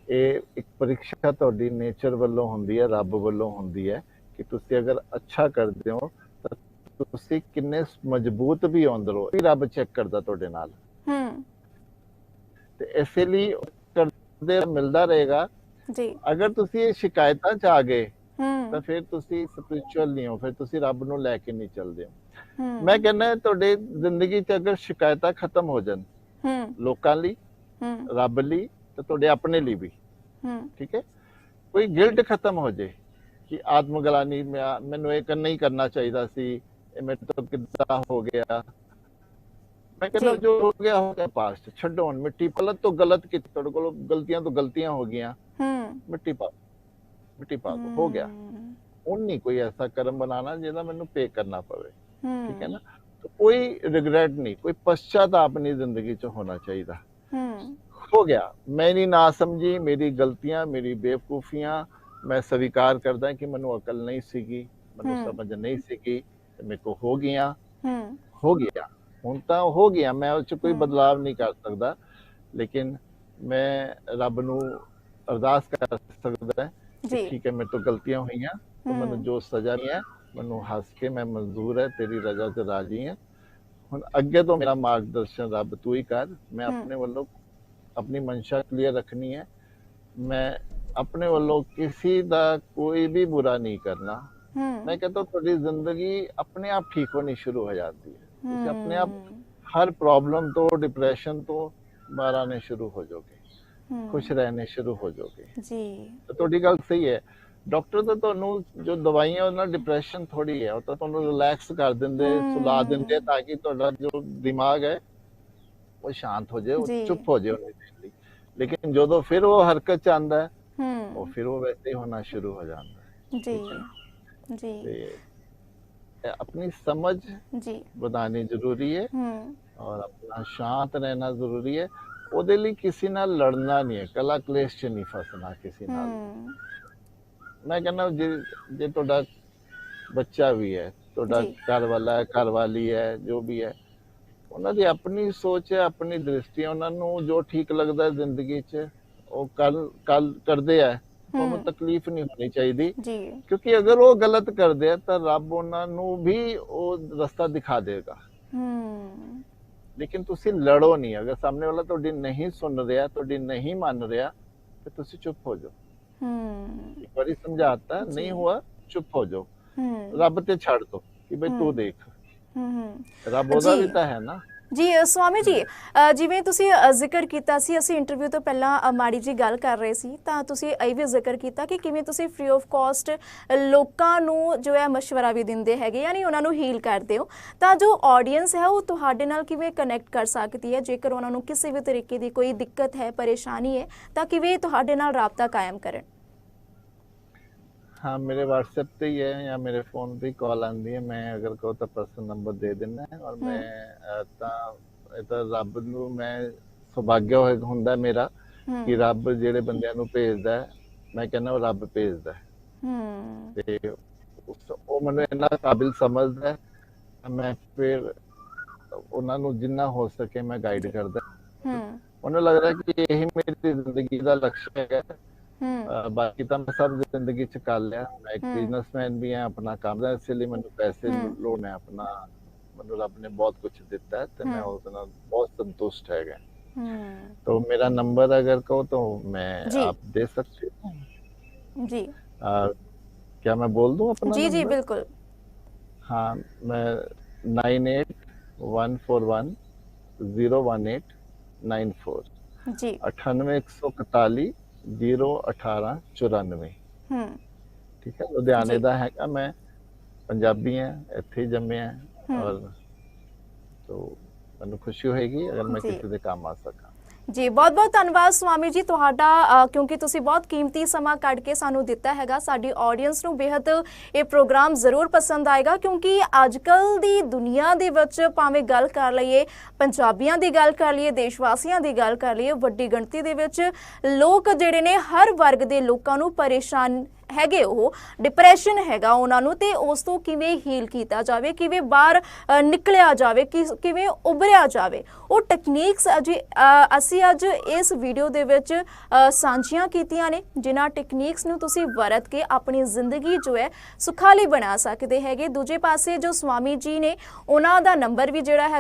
ਇਹ ਇੱਕ ਪ੍ਰੀਖਿਆ ਤੁਹਾਡੀ ਨੇਚਰ ਵੱਲੋਂ ਹੁੰਦੀ ਹੈ ਰੱਬ ਵੱਲੋਂ ਹੁੰਦੀ ਹੈ ਕਿ ਤੁਸੀਂ ਅਗਰ ਅੱਛਾ ਕਰਦੇ ਹੋ ਤਾਂ ਤੁਸੀਂ ਕਿੰਨੇ ਮਜ਼ਬੂਤ ਵੀ ਹੋ ਅੰਦਰੋਂ ਇਹ ਰੱਬ ਚੈੱਕ ਕਰਦਾ ਤੁਹਾਡੇ ਨਾਲ। ਹੂੰ। ਤੇ ਇਸੇ ਲਈ ਕਰਦੇ ਮਿਲਦਾ ਰਹੇਗਾ। ਜੀ। ਅਗਰ ਤੁਸੀਂ ਇਹ ਸ਼ਿਕਾਇਤਾਂ ਚ ਆ ਗਏ ਤਾਂ ਫਿਰ ਤੁਸੀਂ ਸਪਿਰਚੁਅਲ ਨਹੀਂ ਹੋ ਫਿਰ ਤੁਸੀਂ ਰੱਬ ਨੂੰ ਲੈ ਕੇ ਨਹੀਂ ਚੱਲਦੇ ਹੂੰ। ਮੈਂ ਕਹਿੰਦਾ ਤੁਹਾਡੇ ਜ਼ਿੰਦਗੀ 'ਚ ਅਗਰ ਸ਼ਿਕਾਇਤਾਂ ਖਤਮ ਹੋ ਜਾਣ ਹੂੰ। ਲੋਕਾਂ ਲਈ ਹੂੰ। ਰੱਬ ਲਈ ਤੇ ਤੁਹਾਡੇ ਆਪਣੇ ਲਈ ਵੀ। ਹੂੰ। ਠੀਕ ਹੈ? ਕੋਈ ਗਿਲਟ ਖਤਮ ਹੋ ਜੇ ਕਿ ਆਤਮਗਲਾਨੀ ਮੈਨੂੰ ਇਹ ਕਰ ਨਹੀਂ ਕਰਨਾ ਚਾਹੀਦਾ ਸੀ ਇਹ ਮੇਰੇ ਤੋਂ ਕਿੱਦਾਂ ਹੋ ਗਿਆ? ਮੈਂ ਕਹਿੰਦਾ ਜੀ। ਹੋ ਗਿਆ ਹੋ ਗਿਆ ਪਾਸਟ ਛੱਡੋ ਹੁਣ ਮਿੱਟੀ ਪਲਤ ਤੋਂ ਗਲਤ ਕੀਤੀ ਤੁਹਾਡੇ ਕੋਲ ਗਲਤੀਆਂ ਤੋਂ ਗਲਤੀਆਂ ਹੋ ਗਈਆਂ। ਹੂੰ। ਮਿੱਟੀ ਪਾ ਮਿੱਟੀ ਪਾ ਹੋ ਗਿਆ। ਹੁਣ ਨਹੀਂ ਕੋਈ ਐਸਾ ਕਰਮ ਬਣਾਣਾ ਜਿਹਦਾ ਮੈਨੂੰ ਪੇ ਕਰਨਾ ਪਵੇ। ਹੂੰ ਠੀਕ ਹੈ ਨਾ ਤਾਂ ਕੋਈ ਰਿਗਰੈਟ ਨਹੀਂ ਕੋਈ ਪਛਤਾਪ ਨਹੀਂ ਜ਼ਿੰਦਗੀ 'ਚ ਹੋਣਾ ਚਾਹੀਦਾ ਹੂੰ ਹੋ ਗਿਆ ਮੈਨੀ ਨਾ ਸਮਝੀ ਮੇਰੀ ਗਲਤੀਆਂ ਮੇਰੀ ਬੇਵਕੂਫੀਆਂ ਮੈਂ ਸਵੀਕਾਰ ਕਰਦਾ ਕਿ ਮੈਨੂੰ ਅਕਲ ਨਹੀਂ ਸੀਗੀ ਮੈਨੂੰ ਹਮ। ਸਮਝ ਨਹੀਂ ਸੀਗੀ ਤੇ ਮੇਰੇ ਕੋ ਹੋ ਗਿਆ ਹੂੰ ਹੋ ਗਿਆ ਹੁਣ ਤਾਂ ਹੋ ਗਿਆ ਮੈਂ ਉਹ ਚ ਕੋਈ ਹਮ। ਬਦਲਾਵ ਨਹੀਂ ਕਰ ਸਕਦਾ ਲੇਕਿਨ ਮੈਂ ਰੱਬ ਨੂੰ ਅਰਦਾਸ ਕਰ ਸਕਦਾ ਹੈ ਕਿ ਜੀ ਠੀਕ ਹੈ ਮੇਰੇ ਤੋਂ ਗਲਤੀਆਂ ਹੋਈਆਂ ਤਾਂ ਹਮ। ਮੈਨੂੰ ਜੋ ਸਜ਼ਾ ਨਹੀਂ ਹੈ ਮੈਨੂੰ ਹੱਸ ਕੇ ਮੈਂ ਮਨਜ਼ੂਰ ਹੈ ਤੇਰੀ ਰਜ਼ਾ ਤੇ ਰਾਜੀ ਹਾਂ। ਹੁਣ ਅੱਗੇ ਤੋਂ ਮੇਰਾ ਮਾਰਗਦਰਸ਼ਨ ਰੱਬ ਤੂੰ ਹੀ ਕਰ। ਮੈਂ। ਆਪਣੇ ਵੱਲੋਂ ਆਪਣੀ ਮਨਸ਼ਾ ਕਲੀਅਰ ਰੱਖਣੀ ਹੈ। ਮੈਂ ਆਪਣੇ ਵੱਲੋਂ ਕਿਸੇ ਦਾ ਕੋਈ ਵੀ ਬੁਰਾ ਨਹੀਂ ਕਰਨਾ। ਮੈਂ ਕਹਿੰਦਾ ਤੁਹਾਡੀ ਜ਼ਿੰਦਗੀ ਆਪਣੇ ਆਪ ਠੀਕ ਹੋਣੀ ਸ਼ੁਰੂ ਹੋ ਜਾਂਦੀ ਹੈ। ਤੁਸੀਂ ਆਪਣੇ ਆਪ ਹਰ ਪ੍ਰੋਬਲਮ ਤੋਂ ਡਿਪਰੈਸ਼ਨ ਤੋਂ ਬਾਹਰ ਆਨੇ ਸ਼ੁਰੂ ਹੋ ਜਾਓਗੇ। ਖੁਸ਼ ਰਹਿਣੇ ਸ਼ੁਰੂ ਹੋ ਜਾਓਗੇ। ਜੀ। ਤੁਹਾਡੀ ਗੱਲ ਸਹੀ ਹੈ। ਡਾਕਟਰ ਤਾਂ ਤੁਹਾਨੂੰ ਜੋ ਦਵਾਈਆਂ ਉਹਨਾਂ ਡਿਪਰੈਸ਼ਨ ਥੋੜੀ ਹੈ ਉਹ ਤਾਂ ਤੁਹਾਨੂੰ ਰਿਲੈਕਸ ਕਰ ਦਿੰਦੇ। ਸੁਲਾ ਦਿੰਦੇ ਤਾਂ ਕਿ ਤੁਹਾਡਾ ਜੋ ਦਿਮਾਗ ਹੈ ਉਹ ਸ਼ਾਂਤ ਹੋ ਜਾਏ। ਚੁੱਪ ਹੋ ਜਾਏ ਉਹਨੇ ਲਈ। ਲੇਕਿਨ ਜਦੋਂ ਫਿਰ ਉਹ ਹਰਕਤ ਚ ਆਂਦਾ ਹੈ ਉਹ ਫਿਰ ਉਹ ਵੈਸੇ ਹੀ ਹੋਣਾ ਸ਼ੁਰੂ ਹੋ ਜਾਂਦਾ ਹੈ। ਜੀ ਜੀ। ਆਪਣੀ ਸਮਝ ਜੀ। ਵਧਾਣੀ ਜ਼ਰੂਰੀ ਹੈ ਔਰ ਆਪਣਾ ਸ਼ਾਂਤ ਰਹਿਣਾ ਜ਼ਰੂਰੀ ਹੈ। ਉਹਦੇ ਲਈ ਕਿਸੇ ਨਾਲ ਲੜਨਾ ਨਹੀਂ ਹੈ ਕਲਾ ਕਲੇਸ਼ ਚ ਨਹੀਂ ਫਸਣਾ ਕਿਸੇ ਨਾਲ। ਮੈਂ ਕਹਿੰਦਾ ਜੇ ਜੇ ਤੁਹਾਡਾ ਬੱਚਾ ਵੀ ਹੈ ਤੁਹਾਡਾ। ਘਰ ਵਾਲਾ ਹੈ ਘਰ ਵਾਲੀ ਹੈ ਜੋ ਵੀ ਹੈ ਉਹਨਾਂ ਦੀ ਆਪਣੀ ਸੋਚ ਹੈ ਆਪਣੀ ਦ੍ਰਿਸ਼ਟੀ ਹੈ ਉਹਨਾਂ ਨੂੰ ਜੋ ਠੀਕ ਲੱਗਦਾ ਹੈ ਜ਼ਿੰਦਗੀ 'ਚ ਉਹ ਕੱਲ ਕੱਲ ਕਰਦੇ ਆ। ਉਹਨੂੰ। ਤਕਲੀਫ ਨਹੀਂ ਹੋਣੀ ਚਾਹੀਦੀ। ਜੀ। ਕਿਉਂਕਿ ਅਗਰ ਉਹ ਗਲਤ ਕਰਦੇ ਆ ਤਾਂ ਰੱਬ ਉਹਨਾਂ ਨੂੰ ਵੀ ਉਹ ਰਸਤਾ ਦਿਖਾ ਦੇਗਾ। ਹੂੰ। ਲੇਕਿਨ ਤੁਸੀਂ ਲੜੋ ਨਹੀਂ। ਅਗਰ ਸਾਹਮਣੇ ਵਾਲਾ ਤੁਹਾਡੀ ਨਹੀਂ ਸੁਣ ਰਿਹਾ ਤੁਹਾਡੀ ਨਹੀਂ ਮੰਨ ਰਿਹਾ ਤੇ ਤੁਸੀਂ ਚੁੱਪ ਹੋ ਜਾਓ। ਹੂੰ ਇੱਕ ਵਾਰੀ ਸਮਝਾਤਾ। ਨਹੀਂ ਹੁਆ ਚੁੱਪ ਹੋ ਜਾਓ ਹੂੰ ਰੱਬ ਤੇ ਛੱਡ ਦੋ ਕਿ ਬਈ। ਤੂੰ ਦੇਖ ਹੂੰ ਹੂੰ ਰੱਬ ਉਹਦਾ। ਵੀ ਤਾਂ ਹੈ ਨਾ ਜੀ ਸਵਾਮੀ ਜੀ ਜਿਵੇਂ ਤੁਸੀਂ ਜ਼ਿਕਰ ਕੀਤਾ ਸੀ, ਅਸੀਂ ਇੰਟਰਵਿਊ ਤੋਂ ਪਹਿਲਾਂ ਮਾੜੀ ਜੀ ਗੱਲ ਕਰ ਰਹੇ ਸੀ, ਤਾਂ ਤੁਸੀਂ ਇਹ ਵੀ ਜ਼ਿਕਰ ਕੀਤਾ ਕਿ ਕਿਵੇਂ ਤੁਸੀਂ ਫ੍ਰੀ ਆਫ ਕਾਸਟ ਲੋਕਾਂ ਨੂੰ ਜੋ ਹੈ مشਵਰਾ ਵੀ ਦਿੰਦੇ ਹੈਗੇ, ਯਾਨੀ ਉਹਨਾਂ ਨੂੰ ਹੀਲ ਕਰਦੇ ਹੋ। ਤਾਂ ਜੋ ਆਡੀਅנס ਹੈ, ਉਹ ਤੁਹਾਡੇ ਨਾਲ ਕਿਵੇਂ ਕਨੈਕਟ ਕਰ ਸਕਦੀ ਹੈ? ਜੇਕਰ ਉਹਨਾਂ ਨੂੰ ਕਿਸੇ ਵੀ ਤਰੀਕੇ ਦੀ ਕੋਈ ਦਿੱਕਤ ਹੈ, ਪਰੇਸ਼ਾਨੀ ਹੈ, ਤਾਂ ਕਿਵੇਂ ਤੁਹਾਡੇ ਨਾਲ ਰਾਬਤਾ ਕਾਇਮ ਕਰਨ? ਹਾਂ ਮੇਰੇ WhatsApp ਤੇ ਹੀ ਹੈ ਜਾਂ ਮੇਰੇ ਫੋਨ ਤੇ ਕਾਲ ਆਂਦੀ ਹੈ। ਮੈਂ ਅਗਰ ਕਹੋ ਤਾਂ ਪਰਸਨ ਨੰਬਰ ਦੇ ਦਿੰਦਾ ਔਰ ਮੈਂ ਤਾਂ ਇਹ ਤਾਂ ਰੱਬ ਨੂੰ ਮੈਂ ਸੁਭਾਗਿਆ ਹੋਇਆ ਹੁੰਦਾ ਮੇਰਾ ਕਿ ਰੱਬ ਜਿਹੜੇ ਬੰਦਿਆਂ ਨੂੰ ਭੇਜਦਾ ਮੈਂ ਕਹਿੰਦਾ ਉਹ ਰੱਬ ਭੇਜਦਾ ਹੂੰ। ਤੇ ਉਹ ਮੈਨੂੰ ਇੰਨਾ ਕਾਬਿਲ ਸਮਝਦਾ ਮੈਂ ਫਿਰ ਉਹਨਾਂ ਨੂੰ ਜਿੰਨਾ ਹੋ ਸਕੇ ਮੈਂ ਗਾਈਡ ਕਰਦਾ ਹੂੰ। ਉਹਨੂੰ ਲੱਗਦਾ ਕਿ ਇਹ ਮੇਰੀ ਜ਼ਿੰਦਗੀ ਦਾ ਲਕਸ਼ ਹੈਗਾ। हम्म। बाकी तो ਤਾਂ सब ज़िंदगी ਜ਼ਿੰਦਗੀ ਚ ਕਰ ਲਿਆ ਮੈਂ ਇੱਕ ਬਿਜ਼ਨਸਮੈਨ ਵੀ ਹਾਂ ਆਪਣਾ ਕੰਮ ਦਾ ਇਸ ਲਈ ਮੈਨੂੰ ਪੈਸੇ ਲੋੜ ਹੈ ਆਪਣਾ ਮਤਲਬ ਰੱਬ ਨੇ ਬਹੁਤ ਕੁਝ ਦਿੱਤਾ ਤੇ ਮੈਂ ਉਸ ਨਾਲ तो मेरा नंबर अगर कहो तो मैं आप दे सकते जी। आ, क्या मैं बोल दूँ अपना जी जी बिल्कुल। हाँ मैं nine eight one four one zero one eight nine four जी। अठानवे एक सौ इकतालीस 01894 ਹੂੰ। ਠੀਕ ਹੈ ਲੁਧਿਆਣੇ ਦਾ ਹੈਗਾ ਮੈਂ ਪੰਜਾਬੀ ਹਾਂ ਇੱਥੇ ਜੰਮਿਆ ਔਰ ਤੋਂ ਮੈਨੂੰ ਖੁਸ਼ੀ ਹੋਏਗੀ ਅਗਰ ਮੈਂ ਕਿਸੇ ਦੇ ਕੰਮ ਆ ਸਕਾਂ। ਜੀ ਬਹੁਤ ਬਹੁਤ ਧੰਨਵਾਦ ਸਵਾਮੀ ਜੀ ਤੁਹਾਡਾ ਕਿਉਂਕਿ ਤੁਸੀਂ ਬਹੁਤ ਕੀਮਤੀ ਸਮਾਂ ਕੱਢ ਕੇ ਸਾਨੂੰ ਦਿੱਤਾ ਹੈਗਾ। ਸਾਡੀ ਆਡੀਅנס ਨੂੰ ਬੇहद ਇਹ ਪ੍ਰੋਗਰਾਮ ਜ਼ਰੂਰ ਪਸੰਦ ਆਏਗਾ, ਕਿਉਂਕਿ ਅੱਜ ਅੱਜਕੱਲ ਦੀ ਦੁਨੀਆ ਦੇ ਵਿੱਚ ਭਾਵੇਂ ਗੱਲ ਕਰ ਲਈਏ, ਪੰਜਾਬੀਆਂ ਦੀ ਗੱਲ ਕਰ ਲਈਏ ਦੇਸ਼ ਵਾਸੀਆਂ ਦੀ ਗੱਲ ਕਰ ਲਈਏ, ਵੱਡੀ ਗਿਣਤੀ ਦੇ ਵਿੱਚ ਲੋਕ ਜਿਹੜੇ ਨੇ ਹਰ ਵਰਗ ਦੇ ਲੋਕਾਂ ਨੂੰ ਪਰੇਸ਼ਾਨ ਹੈਗੇ ਉਹ ਡਿਪਰੈਸ਼ਨ ਹੈਗਾ ਉਹਨਾਂ ਨੂੰ ਤੇ ਉਸ ਤੋਂ ਕਿਵੇਂ ਹੀਲ ਕੀਤਾ ਜਾਵੇ, ਕਿਵੇਂ ਬਾਹਰ ਨਿਕਲਿਆ ਜਾਵੇ ਕਿ- ਕਿਵੇਂ ਉਭਰਿਆ ਜਾਵੇ। ਉਹ ਟੈਕਨੀਕਸ ਅਜੇ ਅਸੀਂ ਅੱਜ ਇਸ ਵੀਡੀਓ ਦੇ ਵਿੱਚ ਸਾਂਝੀਆਂ ਕੀਤੀਆਂ ਨੇ, ਜਿਨ੍ਹਾਂ ਟੈਕਨੀਕਸ ਨੂੰ ਤੁਸੀਂ ਵਰਤ ਕੇ ਆਪਣੀ ਜ਼ਿੰਦਗੀ ਜੋ ਹੈ, ਸੁਖਾਲੀ ਬਣਾ ਸਕਦੇ ਹੈਗੇ। ਦੂਜੇ ਪਾਸੇ ਜੋ ਸਵਾਮੀ ਜੀ ਨੇ, ਉਹਨਾਂ ਦਾ ਨੰਬਰ ਵੀ ਜਿਹੜਾ ਹੈ